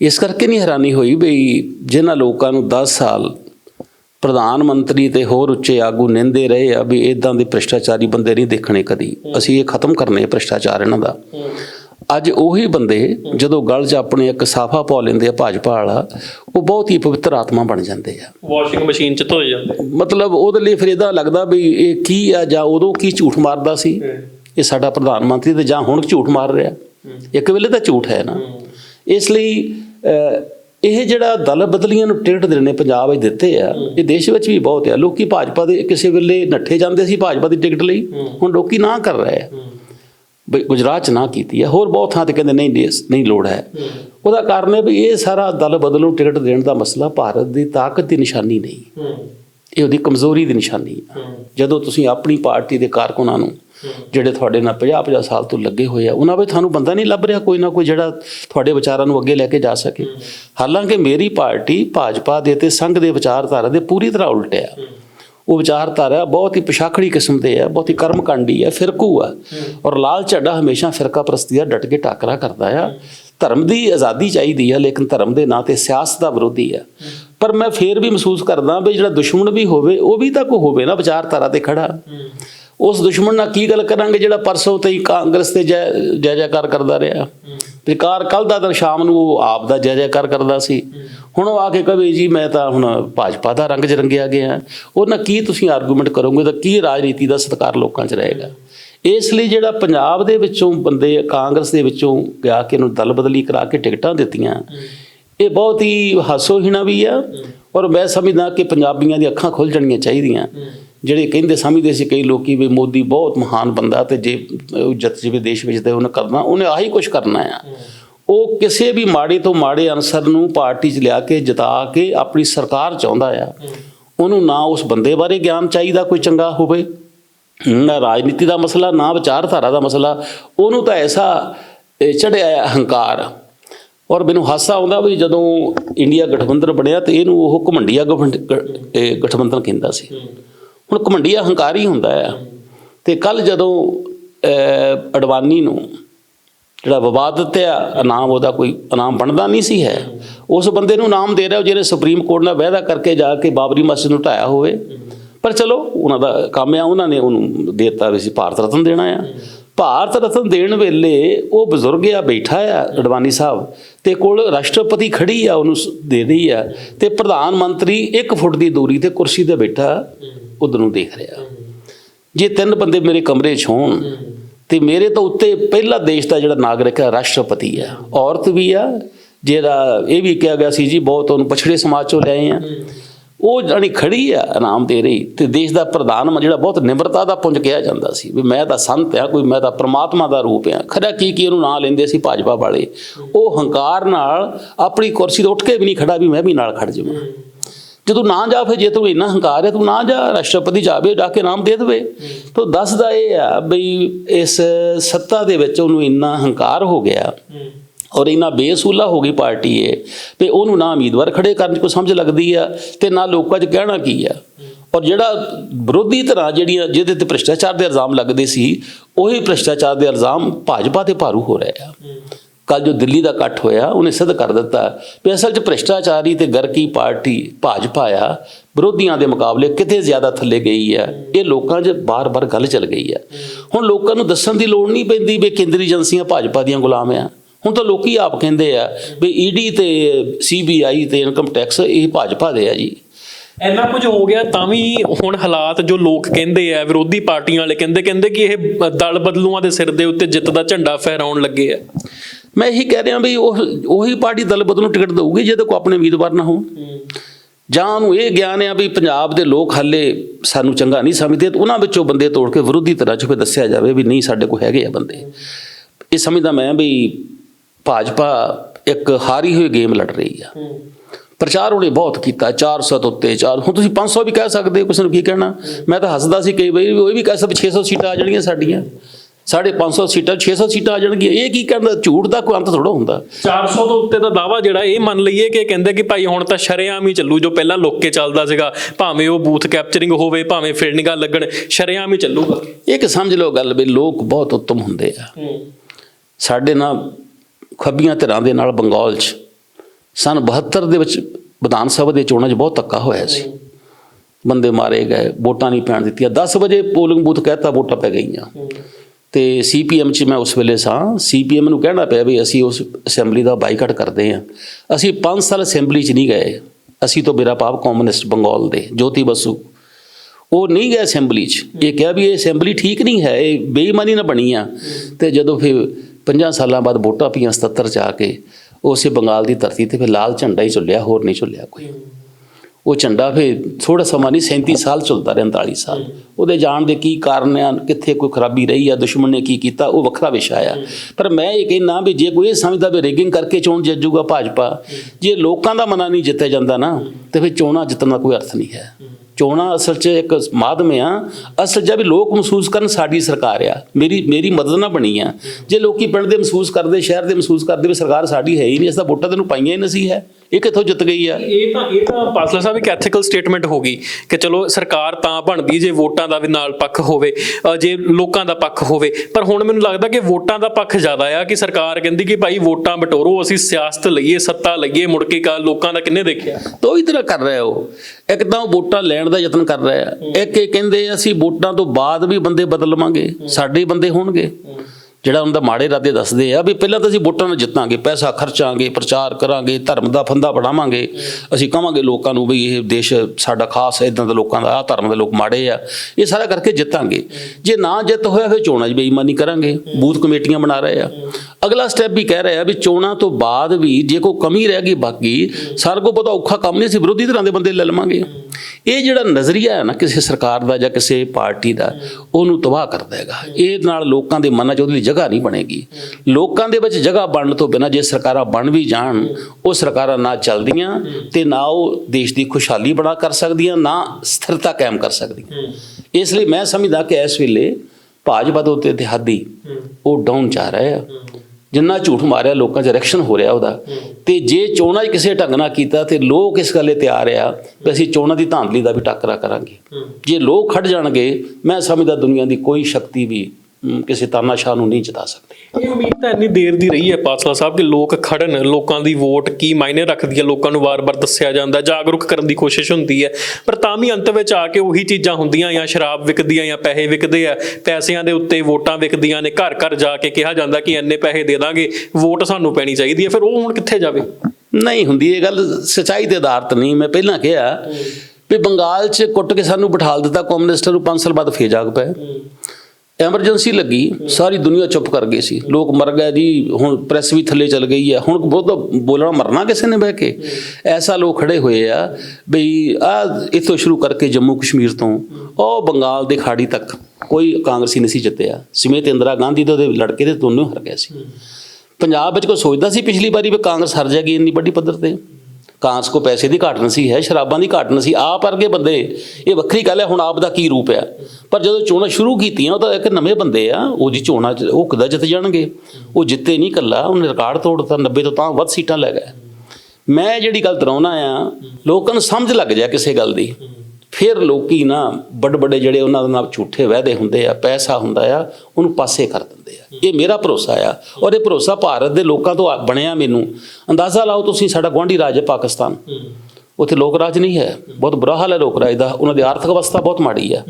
ਇਸ ਕਰਕੇ ਨਹੀਂ ਹੈਰਾਨੀ ਹੋਈ ਵੀ ਜਿਨ੍ਹਾਂ ਲੋਕਾਂ ਨੂੰ 10 ਸਾਲ ਪ੍ਰਧਾਨ ਮੰਤਰੀ ਤੇ ਹੋਰ ਉੱਚੇ ਆਗੂ ਨਿੰਦੇ ਰਹੇ ਆ ਵੀ ਇਦਾਂ ਦੇ ਭ੍ਰਿਸ਼ਟਾਚਾਰੀ ਬੰਦੇ ਨਹੀਂ ਦੇਖਣੇ ਕਦੀ। ਅਸੀਂ ਇਹ ਖਤਮ ਕਰਨੇ ਆ ਭ੍ਰਿਸ਼ਟਾਚਾਰ ਇਹਨਾਂ ਦਾ। ਅੱਜ ਉਹੀ ਬੰਦੇ ਜਦੋਂ ਗਲ 'ਚ ਆਪਣੇ ਇੱਕ ਸਾਫਾ ਪਾ ਲੈਂਦੇ ਆ ਭਾਜਪਾ ਵਾਲਾ ਉਹ ਬਹੁਤ ਹੀ ਪਵਿੱਤਰ ਆਤਮਾ ਬਣ ਜਾਂਦੇ ਆ। ਵਾਸ਼ਿੰਗ ਮਸ਼ੀਨ 'ਚ ਧੋਏ ਜਾਂਦੇ। ਮਤਲਬ ਉਹਦੇ ਲਈ ਫਿਰ ਇਹਦਾ ਲੱਗਦਾ ਵੀ ਇਹ ਕੀ ਆ ਜਾਂ ਉਦੋਂ ਕੀ ਝੂਠ ਮਾਰਦਾ ਸੀ? ਇਹ ਸਾਡਾ ਪ੍ਰਧਾਨ ਮੰਤਰੀ ਤੇ ਜਾਂ ਹੁਣ ਝੂਠ ਮਾਰ ਰਿਹਾ। ਇੱਕ ਵੇਲੇ ਤਾਂ ਝੂਠ ਹੈ ਨਾ। ਇਸ ਲਈ ਇਹ ਜਿਹੜਾ ਦਲ ਬਦਲੀਆਂ ਨੂੰ ਟਿਕਟ ਦੇਣੇ ਨੇ ਪੰਜਾਬ ਵਿੱਚ ਦਿੱਤੇ ਆ ਇਹ ਦੇਸ਼ ਵਿੱਚ ਵੀ ਬਹੁਤ ਆ। ਲੋਕੀ ਭਾਜਪਾ ਦੇ ਕਿਸੇ ਵੇਲੇ ਨੱਠੇ ਜਾਂਦੇ ਸੀ ਭਾਜਪਾ ਦੀ ਟਿਕਟ ਲਈ। ਹੁਣ ਲੋਕੀ ਨਾ ਕਰ ਰਹੇ ਆ। ਬਈ ਗੁਜਰਾਤ ਚ ਨਾ ਕੀਤੀ ਹੈ ਹੋਰ ਬਹੁਤ ਥਾਂ ਤੇ ਕਹਿੰਦੇ ਨਹੀਂ ਨਹੀਂ ਨਹੀਂ ਲੋੜ ਹੈ। ਉਹਦਾ ਕਾਰਨ ਹੈ ਵੀ ਇਹ ਸਾਰਾ ਦਲ ਬਦਲ ਨੂੰ ਟਿਕਟ ਦੇਣ ਦਾ ਮਸਲਾ ਭਾਰਤ ਦੀ ਤਾਕਤ ਦੀ ਨਿਸ਼ਾਨੀ ਨਹੀਂ। ਇਹ ਉਹਦੀ ਕਮਜ਼ੋਰੀ ਦੀ ਨਿਸ਼ਾਨੀ ਹੈ। ਜਦੋਂ ਤੁਸੀਂ ਆਪਣੀ ਪਾਰਟੀ ਦੇ ਕਾਰਕੁਨਾਂ ਨੂੰ ਜਿਹੜੇ ਤੁਹਾਡੇ ਨਾਲ 50 50 ਸਾਲ ਤੋਂ ਲੱਗੇ ਹੋਏ ਆ ਉਹਨਾਂ ਵਿੱਚ ਤੁਹਾਨੂੰ ਬੰਦਾ ਨਹੀਂ ਲੱਭ ਰਿਹਾ ਕੋਈ ਨਾ ਕੋਈ ਜਿਹੜਾ ਤੁਹਾਡੇ ਵਿਚਾਰਾਂ ਨੂੰ ਅੱਗੇ ਲੈ ਕੇ ਜਾ ਸਕੇ। ਹਾਲਾਂਕਿ ਮੇਰੀ ਪਾਰਟੀ ਭਾਜਪਾ ਦੇ ਤੇ ਸੰਘ ਦੇ ਵਿਚਾਰਧਾਰਾ ਦੇ ਪੂਰੀ ਤਰ੍ਹਾਂ ਉਲਟ ਆ। ਉਹ ਵਿਚਾਰਧਾਰਾ ਬਹੁਤ ਹੀ ਪਛਾਖੜੀ ਕਿਸਮ ਦੇ ਆ ਬਹੁਤ ਹੀ ਕਰਮਕਾਂਡੀ ਆ ਫਿਰਕੂ ਆ। ਔਰ ਲਾਲ ਝੰਡਾ ਹਮੇਸ਼ਾ ਫਿਰਕਾ ਪ੍ਰਸਤੀ ਦਾ ਡਟ ਕੇ ਟਾਕਰਾ ਕਰਦਾ ਆ। ਧਰਮ ਦੀ ਆਜ਼ਾਦੀ ਚਾਹੀਦੀ ਆ ਲੇਕਿਨ ਧਰਮ ਦੇ ਨਾਂ ਤੇ ਸਿਆਸਤ ਦਾ ਵਿਰੋਧੀ ਆ। ਪਰ ਮੈਂ ਫੇਰ ਵੀ ਮਹਿਸੂਸ ਕਰਦਾ ਵੀ ਜਿਹੜਾ ਦੁਸ਼ਮਣ ਵੀ ਹੋਵੇ ਉਹ ਵੀ ਤਾਂ ਕੋ ਹੋਵੇ ਨਾ ਵਿਚਾਰਧਾਰਾ ਤੇ ਖੜਾ। ਉਸ ਦੁਸ਼ਮਣ ਨਾਲ ਕੀ ਗੱਲ ਕਰਾਂਗੇ ਜਿਹੜਾ ਪਰਸੋਂ ਤੇ ਹੀ ਕਾਂਗਰਸ ਤੇ ਜੈ ਜੈ ਜੈਕਾਰ ਕਰਦਾ ਰਿਹਾ। ਵਿਕਾਰ ਕੱਲ ਦਾ ਤਾਂ ਸ਼ਾਮ ਨੂੰ ਉਹ ਆਪ ਦਾ ਜੈ ਜੈਕਾਰ ਕਰਦਾ ਸੀ। ਹੁਣ ਉਹ ਆ ਕੇ ਕਹੇ ਜੀ, ਮੈਂ ਤਾਂ ਹੁਣ ਭਾਜਪਾ ਦਾ ਰੰਗ 'ਚ ਰੰਗਿਆ ਗਿਆ ਉਹਨਾਂ ਕੀ ਤੁਸੀਂ ਆਰਗੂਮੈਂਟ ਕਰੋਗੇ ਤਾਂ ਕੀ ਰਾਜਨੀਤੀ ਦਾ ਸਤਿਕਾਰ ਲੋਕਾਂ 'ਚ ਰਹੇਗਾ? ਇਸ ਲਈ ਜਿਹੜਾ ਪੰਜਾਬ ਦੇ ਵਿੱਚੋਂ ਬੰਦੇ, ਕਾਂਗਰਸ ਦੇ ਵਿੱਚੋਂ ਗਿਆ ਕਿ ਇਹਨੂੰ ਦਲ ਬਦਲੀ ਕਰਾ ਕੇ ਟਿਕਟਾਂ ਦਿੱਤੀਆਂ। ਇਹ ਬਹੁਤ ਹੀ ਹਾਸੋਹੀਣਾ ਵੀ ਆ। ਔਰ ਮੈਂ ਸਮਝਦਾ ਕਿ ਪੰਜਾਬੀਆਂ ਦੀਆਂ ਅੱਖਾਂ ਖੁੱਲ ਜਾਣੀਆਂ ਚਾਹੀਦੀਆਂ। ਜਿਹੜੇ ਕਹਿੰਦੇ ਸਮਝਦੇ ਸੀ ਕਈ ਲੋਕੀ ਵੀ ਮੋਦੀ ਬਹੁਤ ਮਹਾਨ ਬੰਦਾ ਤੇ ਜੇ ਉੱਜਤ ਜਿਵੇਂ ਦੇਸ਼ ਵਿੱਚ ਤੇ ਉਹਨੇ ਕਰਨਾ ਉਹਨੇ ਆਹੀ ਕੁਝ ਕਰਨਾ ਆ। ਉਹ ਕਿਸੇ ਵੀ ਮਾੜੇ ਤੋਂ ਮਾੜੇ ਅਨਸਰ ਨੂੰ ਪਾਰਟੀ 'ਚ ਲਿਆ ਕੇ ਜਿਤਾ ਕੇ ਆਪਣੀ ਸਰਕਾਰ ਚਾਹੁੰਦਾ ਆ। ਉਹਨੂੰ ਨਾ ਉਸ ਬੰਦੇ ਬਾਰੇ ਗਿਆਨ ਚਾਹੀਦਾ ਕੋਈ ਚੰਗਾ ਹੋਵੇ ਨਾ ਰਾਜਨੀਤੀ ਦਾ ਮਸਲਾ ਨਾ ਵਿਚਾਰਧਾਰਾ ਦਾ ਮਸਲਾ। ਉਹਨੂੰ ਤਾਂ ਐਸਾ ਚੜਿਆ ਹੰਕਾਰ। ਔਰ ਮੈਨੂੰ ਹਾਸਾ ਆਉਂਦਾ ਵੀ ਜਦੋਂ ਇੰਡੀਆ ਗਠਬੰਧਨ ਬਣਿਆ ਤੇ ਇਹਨੂੰ ਉਹ ਘਮੰਡੀਆ ਗਠਬੰਧਨ ਕਹਿੰਦਾ ਸੀ। ਹੁਣ ਘਮੰਡੀਆ ਹੰਕਾਰੀ ਹੁੰਦਾ ਆ ਤੇ ਕੱਲ ਜਦੋਂ ਅਡਵਾਨੀ ਨੂੰ ਜਿਹੜਾ ਵਿਵਾਦਤ ਆ ਇਨਾਮ ਉਹਦਾ ਕੋਈ ਇਨਾਮ ਬਣਦਾ ਨਹੀਂ ਸੀ ਹੈ। ਉਸ ਬੰਦੇ ਨੂੰ ਨਾਮ ਦੇ ਰਿਹਾ ਉਹ ਜਿਹਨੇ ਸੁਪਰੀਮ ਕੋਰਟ ਨਾਲ ਵਾਅਦਾ ਕਰਕੇ ਜਾ ਕੇ ਬਾਬਰੀ ਮਸਜਿਦ ਨੂੰ ਢਾਇਆ ਹੋਵੇ। ਪਰ ਚਲੋ, ਉਹਨਾਂ ਦਾ ਕੰਮ ਆ, ਉਹਨਾਂ ਨੇ ਉਹਨੂੰ ਦਿੱਤਾ ਵੀ ਸੀ ਭਾਰਤ ਰਤਨ ਦੇਣਾ ਆ। ਭਾਰਤ ਰਤਨ ਦੇਣ ਵੇਲੇ ਉਹ ਬਜ਼ੁਰਗ ਆ, ਬੈਠਾ ਆ, ਅਡਵਾਨੀ ਸਾਹਿਬ। ਤੇ ਕੋਲ ਰਾਸ਼ਟਰਪਤੀ ਖੜੀ ਆ, ਉਹਨੂੰ ਸ- ਦੇ ਰਹੀ ਆ। ਤੇ ਪ੍ਰਧਾਨ ਮੰਤਰੀ 1 ਫੁੱਟ ਦੀ ਦੂਰੀ ਤੇ ਕੁਰਸੀ ਤੇ ਬੈਠਾ। ਉਧਰ ਨੂੰ ਦੇਖ ਰਿਹਾ। ਜੇ ਤਿੰਨ ਬੰਦੇ ਮੇਰੇ ਕਮਰੇ 'ਚ ਹੋਣ ਤੇ ਮੇਰੇ ਤੋਂ ਉੱਤੇ ਪਹਿਲਾ ਦੇਸ਼ ਦਾ ਜਿਹੜਾ ਨਾਗਰਿਕ ਹੈ ਰਾਸ਼ਟਰਪਤੀ ਹੈ। ਔਰਤ ਵੀ ਆ ਜਿਹੜਾ ਇਹ ਵੀ ਕਿਹਾ ਗਿਆ ਸੀ ਜੀ ਬਹੁਤ ਉਹਨੂੰ ਪਛੜੇ ਸਮਾਜ ਚੋਂ ਲਿਆਏ ਆ। ਉਹ ਜਾਨੀ ਖੜੀ ਆ ਇਨਾਮ ਦੇ ਰਹੀ ਤੇ ਦੇਸ਼ ਦਾ ਪ੍ਰਧਾਨ ਜਿਹੜਾ ਬਹੁਤ ਨਿਮਰਤਾ ਦਾ ਪੁੰਜ ਕਿਹਾ ਜਾਂਦਾ ਸੀ ਵੀ ਮੈਂ ਤਾਂ ਸੰਤ ਆ ਕੋਈ ਮੈਂ ਤਾਂ ਪ੍ਰਮਾਤਮਾ ਦਾ ਰੂਪ ਆ। ਖਰਾ ਕੀ ਕੀ ਉਹਨੂੰ ਨਾਂ ਲੈਂਦੇ ਸੀ ਭਾਜਪਾ ਵਾਲੇ। ਉਹ ਹੰਕਾਰ ਨਾਲ ਆਪਣੀ ਕੁਰਸੀ ਤੋਂ ਉੱਠ ਕੇ ਵੀ ਨਹੀਂ ਖੜਾ ਵੀ ਮੈਂ ਵੀ ਨਾਲ ਖੜ ਜਾਵਾਂ। ਜਦੋਂ ਨਾ ਜਾ ਫਿਰ ਜੇ ਤੂੰ ਇੰਨਾ ਹੰਕਾਰ ਹੈ ਤੂੰ ਨਾ ਜਾ ਰਾਸ਼ਟਰਪਤੀ ਜਾਵੇ ਜਾ ਕੇ ਨਾਮ ਦੇ ਦੇਵੇ। ਤਾਂ ਦੱਸਦਾ ਇਹ ਆ ਬਈ ਇਸ ਸੱਤਾ ਦੇ ਵਿੱਚ ਉਹਨੂੰ ਇੰਨਾ ਹੰਕਾਰ ਹੋ ਗਿਆ ਔਰ ਇੰਨਾ ਬੇਸੂਲਾ ਹੋ ਗਈ ਪਾਰਟੀ ਇਹ ਤੇ ਉਹਨੂੰ ਨਾ ਉਮੀਦਵਾਰ ਖੜੇ ਕਰਨ 'ਚ ਕੋਈ ਸਮਝ ਲੱਗਦੀ ਆ ਤੇ ਨਾ ਲੋਕਾਂ 'ਚ ਕਹਿਣਾ ਕੀ ਆ। ਔਰ ਜਿਹੜਾ ਵਿਰੋਧੀ ਧਿਰਾਂ ਜਿਹੜੀਆਂ ਜਿਹਦੇ ਤੇ ਭ੍ਰਿਸ਼ਟਾਚਾਰ ਦੇ ਇਲਜ਼ਾਮ ਲੱਗਦੇ ਸੀ ਉਹੀ ਭ੍ਰਿਸ਼ਟਾਚਾਰ ਦੇ ਇਲਜ਼ਾਮ ਭਾਜਪਾ ਤੇ ਭਾਰੂ ਹੋ ਰਹੇ ਆ। ਕੱਲ ਜੋ ਦਿੱਲੀ ਦਾ ਇਕੱਠ ਹੋਇਆ, ਉਹਨੇ ਸਿੱਧ ਕਰ ਦਿੱਤਾ ਵੀ ਅਸਲ 'ਚ ਭ੍ਰਿਸ਼ਟਾਚਾਰੀ ਤੇ ਗਰਕੀ ਪਾਰਟੀ ਭਾਜਪਾ ਆ, ਵਿਰੋਧੀਆਂ ਦੇ ਮੁਕਾਬਲੇ ਕਿਤੇ ਜ਼ਿਆਦਾ ਥੱਲੇ ਗਈ ਆ। ਇਹ ਲੋਕਾਂ 'ਚ ਬਾਰ-ਬਾਰ ਗੱਲ ਚੱਲ ਗਈ ਆ। ਹੁਣ ਲੋਕਾਂ ਨੂੰ ਦੱਸਣ ਦੀ ਲੋੜ ਨਹੀਂ ਪੈਂਦੀ ਵੀ ਕੇਂਦਰੀ ਏਜੰਸੀਆਂ ਭਾਜਪਾ ਦੀਆਂ ਗੁਲਾਮ ਆ। ਹੁਣ ਤਾਂ ਲੋਕੀ ਆਪ ਕਹਿੰਦੇ ਆ ਵੀ ਈਡੀ ਤੇ ਸੀਬੀਆਈ ਤੇ ਇਨਕਮ ਟੈਕਸ ਇਹ ਭਾਜਪਾ ਦੇ ਆ ਜੀ। ਇੰਨਾ ਕੁਝ ਹੋ ਗਿਆ ਤਾਂ ਵੀ ਹੁਣ ਹਾਲਾਤ ਜੋ ਲੋਕ ਕਹਿੰਦੇ ਆ, ਵਿਰੋਧੀ ਪਾਰਟੀਆਂ ਵਾਲੇ ਕਹਿੰਦੇ ਕਹਿੰਦੇ ਕਿ ਇਹ ਦਲ ਬਦਲੂਆਂ ਦੇ ਸਿਰ ਦੇ ਉੱਤੇ ਜਿੱਤ ਦਾ ਝੰਡਾ ਫਹਿਰਾਉਣ ਲੱਗੇ ਆ। ਮੈਂ ਇਹੀ ਕਹਿ ਰਿਹਾ ਵੀ ਉਹ ਉਹੀ ਪਾਰਟੀ ਦਲ ਬਦਲ ਨੂੰ ਟਿਕਟ ਦੇਊਗੀ ਜਿਹਦੇ ਕੋ ਆਪਣੇ ਉਮੀਦਵਾਰ ਨਾ ਹੋਣ। ਜਾਂ ਉਹਨੂੰ ਇਹ ਗਿਆਨ ਆ ਵੀ ਪੰਜਾਬ ਦੇ ਲੋਕ ਹਾਲੇ ਸਾਨੂੰ ਚੰਗਾ ਨਹੀਂ ਸਮਝਦੇ ਤੇ ਉਹਨਾਂ ਵਿੱਚੋਂ ਬੰਦੇ ਤੋੜ ਕੇ ਵਿਰੋਧੀ ਤਰ੍ਹਾਂ ਚ ਫਿਰ ਦੱਸਿਆ ਜਾਵੇ ਵੀ ਨਹੀਂ ਸਾਡੇ ਕੋਲ ਹੈਗੇ ਆ ਬੰਦੇ। ਇਹ ਸਮਝਦਾ ਮੈਂ ਵੀ ਭਾਜਪਾ ਇੱਕ ਹਾਰੀ ਹੋਈ ਗੇਮ ਲੜ ਰਹੀ ਆ। ਪ੍ਰਚਾਰ ਉਹਨੇ ਬਹੁਤ ਕੀਤਾ 400 ਤੋਂ ਉੱਤੇ ਚਾਰ। ਹੁਣ ਤੁਸੀਂ 500 ਵੀ ਕਹਿ ਸਕਦੇ ਹੋ ਕਿਸੇ ਨੂੰ ਕੀ ਕਹਿਣਾ? ਮੈਂ ਤਾਂ ਹੱਸਦਾ ਸੀ ਕਈ ਵਾਰੀ ਵੀ ਉਹ ਵੀ ਕਹਿ ਸਕਦੇ 600 ਸੀਟਾਂ ਆ ਜਾਣਗੀਆਂ ਸਾਡੀਆਂ। ਸਾਢੇ 500 ਸੀਟਾਂ 600 ਸੀਟਾਂ ਆ ਜਾਣਗੀਆਂ। ਇਹ ਕੀ ਕਹਿੰਦਾ? ਝੂਠ ਦਾ ਕੋਈ ਅੰਤ ਥੋੜਾ ਹੁੰਦਾ। 400 ਤੋਂ ਉੱਤੇ ਦਾ ਦਾਵਾ ਜਿਹੜਾ ਇਹ ਮੰਨ ਲਈਏ ਕਿ ਕਹਿੰਦੇ ਕਿ ਭਾਈ ਹੁਣ ਤਾਂ ਸ਼ਰੇਆਮ ਹੀ ਚੱਲੂ ਜੋ ਪਹਿਲਾਂ ਲੁੱਕ ਕੇ ਚੱਲਦਾ ਸੀਗਾ। ਭਾਵੇਂ ਉਹ ਬੂਥ ਕੈਪਚਰਿੰਗ ਹੋਵੇ ਭਾਵੇਂ ਫਿਲਡਿੰਗਾਂ ਲੱਗਣ ਸ਼ਰੇਆਮ ਹੀ ਚੱਲੂਗਾ। ਇਹ ਕਿ ਸਮਝ ਲਓ ਗੱਲ ਵੀ ਲੋਕ ਬਹੁਤ ਉੱਤਮ ਹੁੰਦੇ ਆ। ਸਾਡੇ ਨਾਲ ਖੱਬੀਆਂ ਧਿਰਾਂ ਦੇ ਨਾਲ ਬੰਗਾਲ 'ਚ ਸਨ 72 ਦੇ ਵਿੱਚ ਵਿਧਾਨ ਸਭਾ ਦੇ ਚੋਣਾਂ 'ਚ ਬਹੁਤ ਧੱਕਾ ਹੋਇਆ ਸੀ। ਬੰਦੇ ਮਾਰੇ ਗਏ ਵੋਟਾਂ ਨਹੀਂ ਪੈਣ ਦਿੱਤੀਆਂ। 10 ਵਜੇ ਪੋਲਿੰਗ ਬੂਥ ਕਹਿਤਾ ਵੋਟਾਂ ਪੈ ਗਈਆਂ। ਤੇ ਸੀਪੀਐਮ 'ਚ ਮੈਂ ਉਸ ਵੇਲੇ ਸਾਂ। ਸੀਪੀਐਮ ਨੂੰ ਕਹਿਣਾ ਪਿਆ ਵੀ ਅਸੀਂ ਉਸ ਅਸੈਂਬਲੀ ਦਾ ਬਾਈਕਾਟ ਕਰਦੇ ਹਾਂ। ਅਸੀਂ 5 ਸਾਲ ਅਸੈਂਬਲੀ 'ਚ ਨਹੀਂ ਗਏ। ਅਸੀਂ ਤੋਂ ਮੇਰਾ ਪਾਪ ਕਮਿਊਨਿਸਟ ਬੰਗਾਲ ਦੇ, ਜੋਤੀ ਬਸੂ। ਉਹ ਨਹੀਂ ਗਏ ਅਸੈਂਬਲੀ 'ਚ। ਇਹ ਕਿਹਾ ਵੀ ਇਹ ਅਸੈਂਬਲੀ ਠੀਕ ਨਹੀਂ ਹੈ, ਇਹ ਬੇਈਮਾਨੀ ਨਾਲ ਬਣੀ ਆ। ਤੇ ਜਦੋਂ ਫਿਰ 50 ਸਾਲਾਂ ਬਾਅਦ ਵੋਟਾਂ ਪਈਆਂ 77 ਚ ਆ ਕੇ, ਉਸੇ ਬੰਗਾਲ ਦੀ ਧਰਤੀ ਤੇ ਫਿਰ ਲਾਲ ਝੰਡਾ ਹੀ ਚੁੱਲਿਆ ਹੋਰ ਨਹੀਂ ਚੁੱਲਿਆ ਕੋਈ। ਉਹ ਝੰਡਾ ਫਿਰ ਥੋੜਾ ਸਮਾਂ ਨਹੀਂ 37 ਸਾਲ ਚੱਲਦਾ ਰਿਹਾ 39 ਸਾਲ। ਉਹਦੇ ਜਾਣ ਦੇ ਕੀ ਕਾਰਨ ਆ ਕਿੱਥੇ ਕੋਈ ਖਰਾਬੀ ਰਹੀ ਆ ਦੁਸ਼ਮਣ ਨੇ ਕੀ ਕੀਤਾ ਉਹ ਵੱਖਰਾ ਵਿਸ਼ਾ ਆ। ਪਰ ਮੈਂ ਇਹ ਕਹਿਣਾ ਵੀ ਜੇ ਕੋਈ ਇਹ ਸਮਝਦਾ ਵੀ ਰਿਗਿੰਗ ਕਰਕੇ ਚੋਣ ਜਿੱਜੂਗਾ ਭਾਜਪਾ ਜੇ ਲੋਕਾਂ ਦਾ ਮਨਾ ਨਹੀਂ ਜਿੱਤਿਆ ਜਾਂਦਾ ਨਾ ਤੇ ਫਿਰ ਚੋਣਾਂ ਜਿੱਤਣ ਦਾ ਕੋਈ ਅਰਥ ਨਹੀਂ ਹੈ। ਚੋਣਾਂ ਅਸਲ 'ਚ ਇੱਕ ਮਾਧਮ ਆ ਅਸਲ 'ਚ ਵੀ ਲੋਕ ਮਹਿਸੂਸ ਕਰਨ ਸਾਡੀ ਸਰਕਾਰ ਆ। ਮੇਰੀ ਮੇਰੀ ਮਦਦ ਨਾ ਬਣੀ ਆ। ਜੇ ਲੋਕੀ ਪਿੰਡ ਦੇ ਮਹਿਸੂਸ ਕਰਦੇ ਸ਼ਹਿਰ ਦੇ ਮਹਿਸੂਸ ਕਰਦੇ ਵੀ ਸਰਕਾਰ ਸਾਡੀ ਹੈ ਹੀ ਨਹੀਂ ਅਸਾਂ ਵੋਟਾਂ ਤੈਨੂੰ ਪਾਈਆਂ ਹੀ ਨਹੀਂ ਸੀ ਹੈ। ਇਹ ਕਿੱਥੋਂ ਜਿੱਤ ਗਈ ਆ? ਇਹ ਤਾਂ ਇਹ ਤਾਂ ਪਾਸਲਾ ਸਾਹਿਬ ਇੱਕ ਐਥੀਕਲ ਸਟੇਟਮੈਂਟ ਹੋ ਗਈ ਕਿ ਚਲੋ ਸਰਕਾਰ ਤਾਂ ਬਣਦੀ ਜੇ ਵੋਟਾਂ ਦਾ ਵੀ ਨਾਲ ਪੱਖ ਹੋਵੇ ਜੇ ਲੋਕਾਂ ਦਾ ਪੱਖ ਹੋਵੇ ਪਰ ਹੁਣ ਮੈਨੂੰ ਲੱਗਦਾ ਕਿ ਵੋਟਾਂ ਦਾ ਪੱਖ ਜ਼ਿਆਦਾ ਆ ਕਿ ਸਰਕਾਰ ਕਹਿੰਦੀ ਕਿ ਭਾਈ ਵੋਟਾਂ ਬਟੋਰੋ ਅਸੀਂ ਸਿਆਸਤ ਲਈਏ ਸੱਤਾ ਲਈਏ ਮੁੜ ਕੇ ਕਾ ਲੋਕਾਂ ਦਾ ਕਿੰਨੇ ਦੇਖਿਆ? ਤਾਂ ਉਹੀ ਤਰ੍ਹਾਂ ਕਰ ਰਿਹਾ ਉਹ। ਇੱਕ ਤਾਂ ਵੋਟਾਂ ਲੈਣ ਦਾ ਯਤਨ ਕਰ ਰਿਹਾ ਇੱਕ ਇਹ ਕਹਿੰਦੇ ਅਸੀਂ ਵੋਟਾਂ ਤੋਂ ਬਾਅਦ ਵੀ ਬੰਦੇ ਬਦਲ ਲਵਾਂਗੇ ਸਾਡੇ ਹੀ ਬੰਦੇ ਹੋਣਗੇ। ਜਿਹੜਾ ਉਹਨਾਂ ਦਾ ਮਾੜੇ ਇਰਾਦੇ ਦੱਸਦੇ ਆ ਵੀ ਪਹਿਲਾਂ ਤਾਂ ਅਸੀਂ ਵੋਟਾਂ ਨਾਲ ਜਿੱਤਾਂਗੇ, ਪੈਸਾ ਖਰਚਾਂਗੇ, ਪ੍ਰਚਾਰ ਕਰਾਂਗੇ, ਧਰਮ ਦਾ ਫੰਦਾ ਪੜਾਵਾਂਗੇ ਅਸੀਂ ਕਹਾਂਗੇ ਲੋਕਾਂ ਨੂੰ ਵੀ ਇਹ ਦੇਸ਼ ਸਾਡਾ ਖਾਸ ਹੈ, ਇਦਾਂ ਦੇ ਲੋਕਾਂ ਦਾ ਆ ਧਰਮ ਦੇ ਲੋਕ ਮਾੜੇ ਆ। ਇਹ ਸਾਰਾ ਕਰਕੇ ਜਿੱਤਾਂਗੇ। ਜੇ ਨਾ ਜਿੱਤ ਹੋਇਆ, ਫਿਰ ਚੋਣਾਂ 'ਚ ਬੇਈਮਾਨੀ ਕਰਾਂਗੇ। ਬੂਥ ਕਮੇਟੀਆਂ ਬਣਾ ਰਹੇ ਆ। ਅਗਲਾ ਸਟੈਪ ਵੀ ਕਹਿ ਰਿਹਾ ਵੀ ਚੋਣਾਂ ਤੋਂ ਬਾਅਦ ਵੀ ਜੇ ਕੋਈ ਕਮੀ ਰਹਿ ਗਈ ਬਾਕੀ ਸਾਰ ਕੋ ਪਤਾ ਔਖਾ ਕੰਮ ਨਹੀਂ, ਅਸੀਂ ਵਿਰੋਧੀ ਧਿਰਾਂ ਦੇ ਬੰਦੇ ਲੈ ਲਵਾਂਗੇ। ਇਹ ਜਿਹੜਾ ਨਜ਼ਰੀਆ ਹੈ ਨਾ ਕਿਸੇ ਸਰਕਾਰ ਦਾ ਜਾਂ ਕਿਸੇ ਪਾਰਟੀ ਦਾ, ਉਹਨੂੰ ਤਬਾਹ ਕਰਦਾ ਹੈਗਾ ਇਹ ਨਾਲ ਲੋਕਾਂ ਦੇ ਮਨਾਂ 'ਚ ਉਹਦੇ ਲਈ ਜਗ੍ਹਾ ਨਹੀਂ ਬਣੇਗੀ। ਲੋਕਾਂ ਦੇ ਵਿੱਚ ਜਗ੍ਹਾ ਬਣਨ ਤੋਂ ਬਿਨਾਂ ਜੇ ਸਰਕਾਰਾਂ ਬਣ ਵੀ ਜਾਣ, ਉਹ ਸਰਕਾਰਾਂ ਨਾ ਚੱਲਦੀਆਂ ਤੇ ਨਾ ਉਹ ਦੇਸ਼ ਦੀ ਖੁਸ਼ਹਾਲੀ ਬਣਾ ਕਰ ਸਕਦੀਆਂ, ਨਾ ਸਥਿਰਤਾ ਕਾਇਮ ਕਰ ਸਕਦੀਆਂ। ਇਸ ਲਈ ਮੈਂ ਸਮਝਦਾ ਕਿ ਇਸ ਵੇਲੇ ਭਾਜਪਾ ਦੇ ਉੱਤੇ ਇਤਿਹਾਦੀ ਉਹ ਡਾਊਨ ਜਾ ਰਿਹਾ ਹੈ ਜਿੰਨਾ ਝੂਠ ਮਾਰਿਆ ਲੋਕਾਂ 'ਚ ਰਿਐਕਸ਼ਨ ਹੋ ਰਿਹਾ ਉਹਦਾ। ਤੇ ਜੇ ਚੋਣਾਂ 'ਚ ਕਿਸੇ ਢੰਗ ਨਾਲ ਕੀਤਾ ਤੇ ਲੋਕ ਇਸ ਗੱਲੇ ਤਿਆਰ ਆ ਵੀ ਅਸੀਂ ਚੋਣਾਂ ਦੀ ਧਾਂਦਲੀ ਦਾ ਵੀ ਟੱਕਰਾ ਕਰਾਂਗੇ। ਜੇ ਲੋਕ ਖੜ ਜਾਣਗੇ ਮੈਂ ਸਮਝਦਾ ਦੁਨੀਆ ਦੀ ਕੋਈ ਸ਼ਕਤੀ ਵੀ ਕਿਸੇ ਤਾਨਾਸ਼ਾਹ ਨੂੰ ਨਹੀਂ ਜਿਤਾ ਸਕਦੀ। ਇਹ ਉਮੀਦ ਤਾਂ ਇੰਨੀ ਦੇਰ ਦੀ ਰਹੀ ਹੈ ਪਾਸਲਾ ਸਾਹਿਬ ਕਿ ਲੋਕ ਖੜਨ ਲੋਕਾਂ ਦੀ ਵੋਟ ਕੀ ਮਾਇਨੇ ਰੱਖਦੀ ਹੈ ਲੋਕਾਂ ਨੂੰ ਵਾਰ-ਵਾਰ ਦੱਸਿਆ ਜਾਂਦਾ ਜਾਗਰੂਕ ਕਰਨ ਦੀ ਕੋਸ਼ਿਸ਼ ਹੁੰਦੀ ਹੈ। ਪਰ ਤਾਂ ਵੀ ਅੰਤ ਵਿੱਚ ਆ ਕੇ ਉਹੀ ਚੀਜ਼ਾਂ ਹੁੰਦੀਆਂ ਜਾਂ ਸ਼ਰਾਬ ਵਿਕਦੀਆਂ ਜਾਂ ਪੈਸੇ ਵਿਕਦੇ ਆ ਪੈਸਿਆਂ ਦੇ ਉੱਤੇ ਵੋਟਾਂ ਵਿਕਦੀਆਂ ਨੇ ਘਰ ਘਰ ਜਾ ਕੇ ਕਿਹਾ ਜਾਂਦਾ ਕਿ ਇੰਨੇ ਪੈਸੇ ਦੇ ਦਾਂਗੇ ਵੋਟ ਸਾਨੂੰ ਪੈਣੀ ਚਾਹੀਦੀ ਹੈ ਫਿਰ ਉਹ ਹੁਣ ਕਿੱਥੇ ਜਾਵੇ? ਨਹੀਂ ਹੁੰਦੀ ਇਹ ਗੱਲ ਸਚਾਈ ਦੇ ਆਧਾਰਿਤ ਨਹੀਂ ਮੈਂ ਪਹਿਲਾਂ ਕਿਹਾ ਵੀ ਬੰਗਾਲ 'ਚ ਕੁੱਟ ਕੇ ਸਾਨੂੰ ਬਿਠਾਲ ਦਿੱਤਾ ਕਮਿਊਨਿਸਟਾਂ ਨੂੰ 5 ਸਾਲ ਬਾਅਦ ਫੇਰ ਜਾਗ ਪਏ। ਐਮਰਜੈਂਸੀ ਲੱਗੀ, ਸਾਰੀ ਦੁਨੀਆ ਚੁੱਪ ਕਰ ਗਈ ਸੀ। ਲੋਕ ਮਰ ਗਏ ਜੀ, ਹੁਣ ਪ੍ਰੈਸ ਵੀ ਥੱਲੇ ਚਲ ਗਈ ਹੈ ਹੁਣ ਬਹੁਤ ਬੋਲਣਾ ਮਰਨਾ ਕਿਸੇ ਨੇ ਬਹਿ ਕੇ? ਐਸਾ ਲੋਕ ਖੜੇ ਹੋਏ ਆ ਬਈ, ਆ ਇਥੋਂ ਸ਼ੁਰੂ ਕਰਕੇ ਜੰਮੂ ਕਸ਼ਮੀਰ ਤੋਂ, ਉਹ ਬੰਗਾਲ ਦੇ ਖਾੜੀ ਤੱਕ ਕੋਈ ਕਾਂਗਰਸੀ ਨਹੀਂ ਸੀ ਜਿੱਤਿਆ। ਸਮੇਤ ਇੰਦਰਾ ਗਾਂਧੀ ਤੇ ਲੜਕੇ ਦੇ ਦੋਨੋਂ ਹਰ ਗਏ ਸੀ। ਪੰਜਾਬ ਵਿੱਚ ਕੋਈ ਸੋਚਦਾ ਸੀ ਪਿਛਲੀ ਵਾਰੀ ਵੀ ਕਾਂਗਰਸ ਹਰ ਜਾਏਗੀ ਇੰਨੀ ਵੱਡੀ ਪੱਧਰ ਤੇ? ਕਾਂਸ ਕੋ ਪੈਸੇ ਦੀ ਘਾਟ ਨਹੀਂ ਸੀ ਹੈ, ਸ਼ਰਾਬਾਂ ਦੀ ਘਾਟ ਨਹੀਂ ਸੀ ਆਪ ਵਰਗੇ ਬੰਦੇ, ਇਹ ਵੱਖਰੀ ਗੱਲ ਹੈ, ਹੁਣ ਆਪ ਦਾ ਕੀ ਰੂਪ ਹੈ। ਪਰ ਜਦੋਂ ਚੋਣਾਂ ਸ਼ੁਰੂ ਕੀਤੀਆਂ ਉਹ ਤਾਂ ਇੱਕ ਨਵੇਂ ਬੰਦੇ ਆ, ਉਹ ਜੀ ਚੋਣਾਂ 'ਚ, ਉਹ ਕਿੱਦਾਂ ਜਿੱਤ ਜਾਣਗੇ। ਉਹ ਜਿੱਤੇ ਨਹੀਂ ਕੱਲਾ ਉਹਨੇ ਰਿਕਾਰਡ ਤੋੜਤਾ 90 ਤੋਂ ਤਾਂ ਵੱਧ ਸੀਟਾਂ ਲੈ ਗਏ। ਮੈਂ ਜਿਹੜੀ ਗੱਲ ਦਰਾਉਣਾ ਆ, ਲੋਕਾਂ ਨੂੰ ਸਮਝ ਲੱਗ ਜਾ ਕਿਸੇ ਗੱਲ ਦੀ। ਫਿਰ ਲੋਕੀ ਨਾ ਵੱਡੇ ਵੱਡੇ ਜਿਹੜੇ ਉਹਨਾਂ ਦੇ ਨਾਲ ਝੂਠੇ ਵਾਅਦੇ ਹੁੰਦੇ ਆ, ਪੈਸਾ ਹੁੰਦਾ ਆ, ਉਹਨੂੰ ਪਾਸੇ ਕਰ ਦਿੰਦੇ ਆ। ਇਹ ਮੇਰਾ ਭਰੋਸਾ ਆ ਔਰ ਇਹ ਭਰੋਸਾ ਭਾਰਤ ਦੇ ਲੋਕਾਂ ਤੋਂ ਆ- ਬਣਿਆ ਮੈਨੂੰ। ਅੰਦਾਜ਼ਾ ਲਾਓ ਤੁਸੀਂ ਸਾਡਾ ਗੁਆਂਢੀ ਰਾਜ ਹੈ ਪਾਕਿਸਤਾਨ। ਉੱਥੇ ਲੋਕ ਰਾਜ ਨਹੀਂ ਹੈ। ਬਹੁਤ ਬੁਰਾ ਹਾਲ ਹੈ ਲੋਕ ਰਾਜ ਦਾ। ਉਹਨਾਂ ਦੀ ਆਰਥਿਕ ਅਵਸਥਾ ਬਹੁਤ ਮਾੜੀ ਹੈ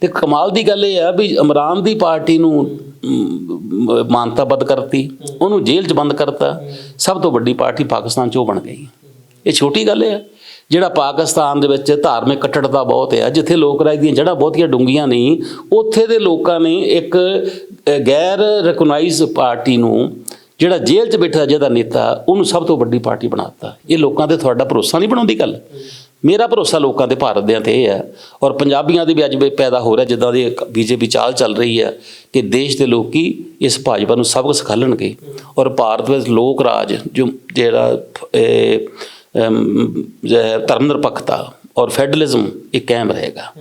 ਤੇ ਕਮਾਲ ਦੀ ਗੱਲ ਇਹ ਹੈ ਵੀ ਇਮਰਾਨ ਦੀ ਪਾਰਟੀ ਨੂੰ ਮਾਨਤਾ ਮਾਨਤਾਬੱਧ ਕਰਤੀ। ਉਹਨੂੰ ਜੇਲ੍ਹ 'ਚ ਬੰਦ ਕਰਤਾ। ਸਭ ਤੋਂ ਵੱਡੀ ਪਾਰਟੀ ਪਾਕਿਸਤਾਨ 'ਚ ਉਹ ਬਣ ਗਈ। ਇਹ ਛੋਟੀ ਗੱਲ ਹੈ ਜਿਹੜਾ ਪਾਕਿਸਤਾਨ ਦੇ ਵਿੱਚ ਧਾਰਮਿਕ ਕੱਟੜਤਾ ਬਹੁਤ ਹੈ, ਜਿੱਥੇ ਲੋਕ ਰਾਜ ਦੀਆਂ ਜੜ੍ਹਾਂ ਬਹੁਤੀਆਂ ਡੂੰਘੀਆਂ ਨਹੀਂ ਉੱਥੇ ਦੇ ਲੋਕਾਂ ਨੇ ਇੱਕ ਗੈਰ ਰਿਕਗਨਾਈਜ਼ ਪਾਰਟੀ ਨੂੰ ਜਿਹੜਾ ਜੇਲ੍ਹ 'ਚ ਬੈਠਾ ਜਿਹਦਾ ਨੇਤਾ, ਉਹਨੂੰ ਸਭ ਤੋਂ ਵੱਡੀ ਪਾਰਟੀ ਬਣਾਤਾ ਇਹ ਲੋਕਾਂ ਤੇ ਤੁਹਾਡਾ ਭਰੋਸਾ ਨਹੀਂ ਬਣਾਉਂਦੀ ਗੱਲ? ਮੇਰਾ ਭਰੋਸਾ ਲੋਕਾਂ ਦੇ ਭਾਰਤ ਦਿਆਂ ਤੇ ਇਹ ਹੈ ਔਰ ਪੰਜਾਬੀਆਂ ਦੇ ਵੀ ਅੱਜ ਪੈਦਾ ਹੋ ਰਿਹਾ, ਜਿੱਦਾਂ ਦੀ ਬੀਜੇਪੀ ਚਾਲ ਚੱਲ ਰਹੀ ਹੈ ਕਿ ਦੇਸ਼ ਦੇ ਲੋਕੀ ਇਸ ਭਾਜਪਾ ਨੂੰ ਸਬਕ ਸਿਖਾਲਣਗੇ ਔਰ ਭਾਰਤ ਵਿੱਚ ਲੋਕ ਰਾਜ, ਜੋ ਜਿਹੜਾ ਧਰਮ ਨਿਰਪੱਖਤਾ ਔਰ ਫੈਡਰਲਿਜ਼ਮ ਇਹ ਕਾਇਮ ਰਹੇਗਾ।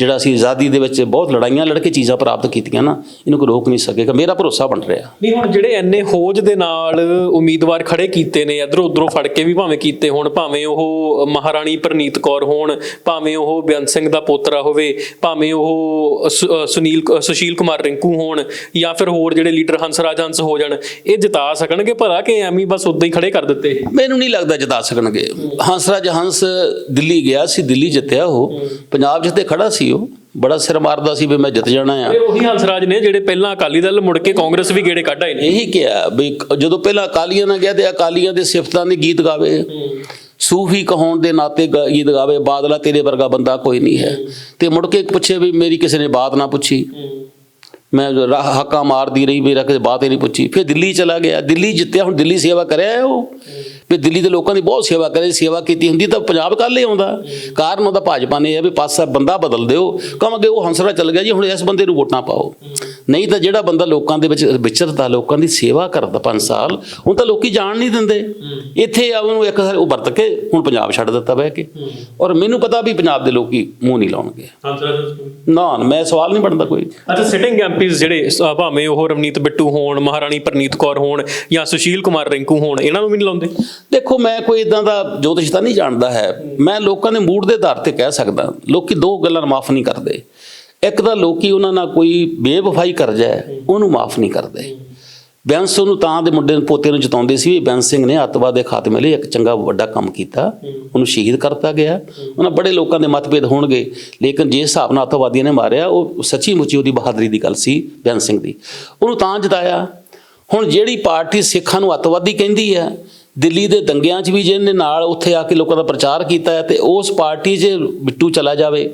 ਜਿਹੜਾ ਅਸੀਂ ਆਜ਼ਾਦੀ ਦੇ ਵਿੱਚ ਬਹੁਤ ਲੜਾਈਆਂ ਲੜ ਕੇ ਚੀਜ਼ਾਂ ਪ੍ਰਾਪਤ ਕੀਤੀਆਂ ਨਾ ਇਹਨੂੰ ਕੋਈ ਰੋਕ ਨਹੀਂ ਸਕੇਗਾ। ਮੇਰਾ ਭਰੋਸਾ ਬਣ ਰਿਹਾ। ਨਹੀਂ ਹੁਣ ਜਿਹੜੇ ਐਨੇ ਖੋਜ ਦੇ ਨਾਲ ਉਮੀਦਵਾਰ ਖੜੇ ਕੀਤੇ ਨੇ ਇਧਰੋਂ ਉਧਰੋਂ ਫੜ ਕੇ ਵੀ ਭਾਵੇਂ ਕੀਤੇ ਹੋਣ ਭਾਵੇਂ ਉਹ ਮਹਾਰਾਣੀ ਪ੍ਰਨੀਤ ਕੌਰ ਹੋਣ ਭਾਵੇਂ ਉਹ ਬੇਅੰਤ ਸਿੰਘ ਦਾ ਪੋਤਰਾ ਹੋਵੇ ਭਾਵੇਂ ਉਹ ਸੁਨੀਲ ਸੁਸ਼ੀਲ ਕੁਮਾਰ ਰਿੰਕੂ ਹੋਣ ਜਾਂ ਫਿਰ ਹੋਰ ਜਿਹੜੇ ਲੀਡਰ ਹੰਸਰਾਜ ਹੰਸ ਹੋ ਜਾਣ ਇਹ ਜਿਤਾ ਸਕਣਗੇ ਭਲਾ ਕਿ ਐਵੇਂ ਬਸ ਉਦਾਂ ਹੀ ਖੜੇ ਕਰ ਦਿੱਤੇ ਮੈਨੂੰ ਨਹੀਂ ਲੱਗਦਾ ਜਿਤਾ ਸਕਣਗੇ। ਹੰਸਰਾਜ ਹੰਸ ਦਿੱਲੀ ਗਿਆ ਸੀ ਦਿੱਲੀ ਜਿੱਤਿਆ ਉਹ। ਪੰਜਾਬ ਜਿੱਤੇ ਖੜਾ ਸੀ। ਉਹ। ਬੜਾ ਸਿਰ ਮਾਰਦਾ ਸੀ ਵੀ ਮੈਂ ਜਿੱਤ ਜਾਣਾ ਆ। ਇਹ ਉਹੀ ਹੰਸਰਾਜ ਨੇ ਜਿਹੜੇ ਪਹਿਲਾਂ ਅਕਾਲੀ ਦਲ ਮੁੜ ਕੇ ਕਾਂਗਰਸ ਵੀ ਗੇੜੇ ਕੱਢ ਆਏ ਨੇ। ਇਹੀ ਕਿਹਾ ਵੀ ਜਦੋਂ ਪਹਿਲਾਂ ਅਕਾਲੀਆਂ ਨਾਲ ਗਿਆ ਤੇ ਅਕਾਲੀਆਂ ਦੇ ਸਿਫਤਾਂ ਦੇ ਗੀਤ ਗਾਵੇ। ਸੂਫੀ ਕਹਾਉਣ ਦੇ ਨਾਤੇ ਗੀਤ ਗਾਵੇ ਬਾਦਲਾ ਤੇਰੇ ਵਰਗਾ ਬੰਦਾ ਕੋਈ ਨਹੀਂ ਹੈ। ਤੇ ਮੁੜ ਕੇ ਪੁੱਛੇ ਵੀ ਮੇਰੀ ਕਿਸੇ ਨੇ ਬਾਤ ਨਾ ਪੁੱਛੀ। ਮੈਂ ਹਾਕਾਂ ਮਾਰਦੀ ਰਹੀ ਮੇਰਾ ਕਿਸੇ ਬਾਤ ਹੀ ਨਹੀਂ ਪੁੱਛੀ। ਫਿਰ ਦਿੱਲੀ ਚਲਾ ਗਿਆ। ਦਿੱਲੀ ਜਿੱਤਿਆ ਹੁਣ ਦਿੱਲੀ ਸੇਵਾ ਕਰਿਆ ਉਹ। ਵੀ ਦਿੱਲੀ ਦੇ ਲੋਕਾਂ ਦੀ ਬਹੁਤ ਸੇਵਾ ਕਰੇ ਸੇਵਾ ਕੀਤੀ ਹੁੰਦੀ ਤਾਂ ਪੰਜਾਬ ਕੱਲ ਹੀ ਆਉਂਦਾ। ਕਾਰਨ ਉਹਦਾ ਭਾਜਪਾ ਨੇ ਇਹ ਵੀ ਪਾਸਾ ਬੰਦਾ ਬਦਲ ਦਿਓ। ਕਹਾਂਗੇ ਉਹ ਹੰਸਰਾ ਚੱਲ ਗਿਆ ਜੀ ਹੁਣ ਇਸ ਬੰਦੇ ਨੂੰ ਵੋਟਾਂ ਪਾਓ। ਨਹੀਂ ਤਾਂ ਜਿਹੜਾ ਬੰਦਾ ਲੋਕਾਂ ਦੇ ਵਿੱਚ ਵਿਚਰਦਾ ਲੋਕਾਂ ਦੀ ਸੇਵਾ ਕਰਦਾ 5 ਸਾਲ ਹੁਣ ਤਾਂ ਲੋਕੀ ਜਾਣ ਨਹੀਂ ਦਿੰਦੇ। ਇੱਥੇ ਆ ਉਹਨੂੰ ਇੱਕ ਉਹ ਵਰਤ ਕੇ ਹੁਣ ਪੰਜਾਬ ਛੱਡ ਦਿੱਤਾ ਬਹਿ ਕੇ। ਔਰ ਮੈਨੂੰ ਪਤਾ ਵੀ ਪੰਜਾਬ ਦੇ ਲੋਕੀ ਮੂੰਹ ਨਹੀਂ ਲਾਉਣਗੇ। ਨਾ ਮੈਂ ਸਵਾਲ ਨਹੀਂ ਬਣਦਾ ਕੋਈ। ਅੱਛਾ ਸਿਟਿੰਗ ਐਮਪੀਜ਼ ਜਿਹੜੇ ਅ, ਭਾਵੇਂ ਉਹ ਰਵਨੀਤ ਬਿੱਟੂ ਹੋਣ ਮਹਾਰਾਣੀ ਪ੍ਰਨੀਤ ਕੌਰ ਹੋਣ ਜਾਂ ਸੁਸ਼ੀਲ ਕੁਮਾਰ ਰਿੰਕੂ ਹੋਣ ਇਹਨਾਂ ਨੂੰ ਵੀ ਨਹੀਂ ਲਾਉਂਦੇ? ਦੇਖੋ ਮੈਂ ਕੋਈ ਇਦਾਂ ਦਾ ਜੋਤਿਸ਼ ਤਾਂ ਨਹੀਂ ਜਾਣਦਾ ਹੈ। ਮੈਂ ਲੋਕਾਂ ਦੇ ਮੂਡ ਦੇ ਆਧਾਰ ਤੇ ਕਹਿ ਸਕਦਾ। ਲੋਕੀ ਦੋ ਗੱਲਾਂ ਮਾਫ ਨਹੀਂ ਕਰਦੇ। ਇੱਕ ਤਾਂ ਲੋਕੀ ਉਹਨਾਂ ਨਾਲ ਕੋਈ ਬੇਵਫਾਈ ਕਰ ਜਾਏ ਉਹਨੂੰ ਮਾਫ ਨਹੀਂ ਕਰਦੇ। ਬੈਂਸ ਨੂੰ ਤਾਂ ਦੇ ਮੁੰਡੇ ਨੂੰ ਪੋਤੇ ਨੂੰ ਜਿਤਾਉਂਦੇ ਸੀ ਵੀ ਬੈਂਸ ਸਿੰਘ ਨੇ ਅੱਤਵਾਦ ਦੇ ਖਾਤਮੇ ਲਈ ਇੱਕ ਚੰਗਾ ਵੱਡਾ ਕੰਮ ਕੀਤਾ। ਉਹਨੂੰ ਸ਼ਹੀਦ ਕਰਤਾ ਗਿਆ। ਉਹਨਾਂ ਬੜੇ ਲੋਕਾਂ ਦੇ ਮਤਭੇਦ ਹੋਣਗੇ। ਲੇਕਿਨ ਜਿਸ ਹਿਸਾਬ ਨਾਲ ਅੱਤਵਾਦੀਆਂ ਨੇ ਮਾਰਿਆ, ਉਹ ਸੱਚੀ ਮੁੱਚੀ ਉਹਦੀ ਬਹਾਦਰੀ ਦੀ ਗੱਲ ਸੀ ਬੈਂਸ ਸਿੰਘ ਦੀ। ਉਹਨੂੰ ਤਾਂ ਜਤਾਇਆ। ਹੁਣ ਜਿਹੜੀ ਪਾਰਟੀ ਸਿੱਖਾਂ ਨੂੰ ਅੱਤਵਾਦੀ ਕਹਿੰਦੀ ਹੈ, ਦਿੱਲੀ ਦੇ ਦੰਗਿਆਂ 'ਚ ਵੀ ਜਿਹਨੇ ਨਾਲ ਉੱਥੇ ਆ ਕੇ ਲੋਕਾਂ ਦਾ ਪ੍ਰਚਾਰ ਕੀਤਾ ਹੈ ਤੇ ਉਸ ਪਾਰਟੀ 'ਚ ਬਿੱਟੂ ਚਲਾ ਜਾਵੇ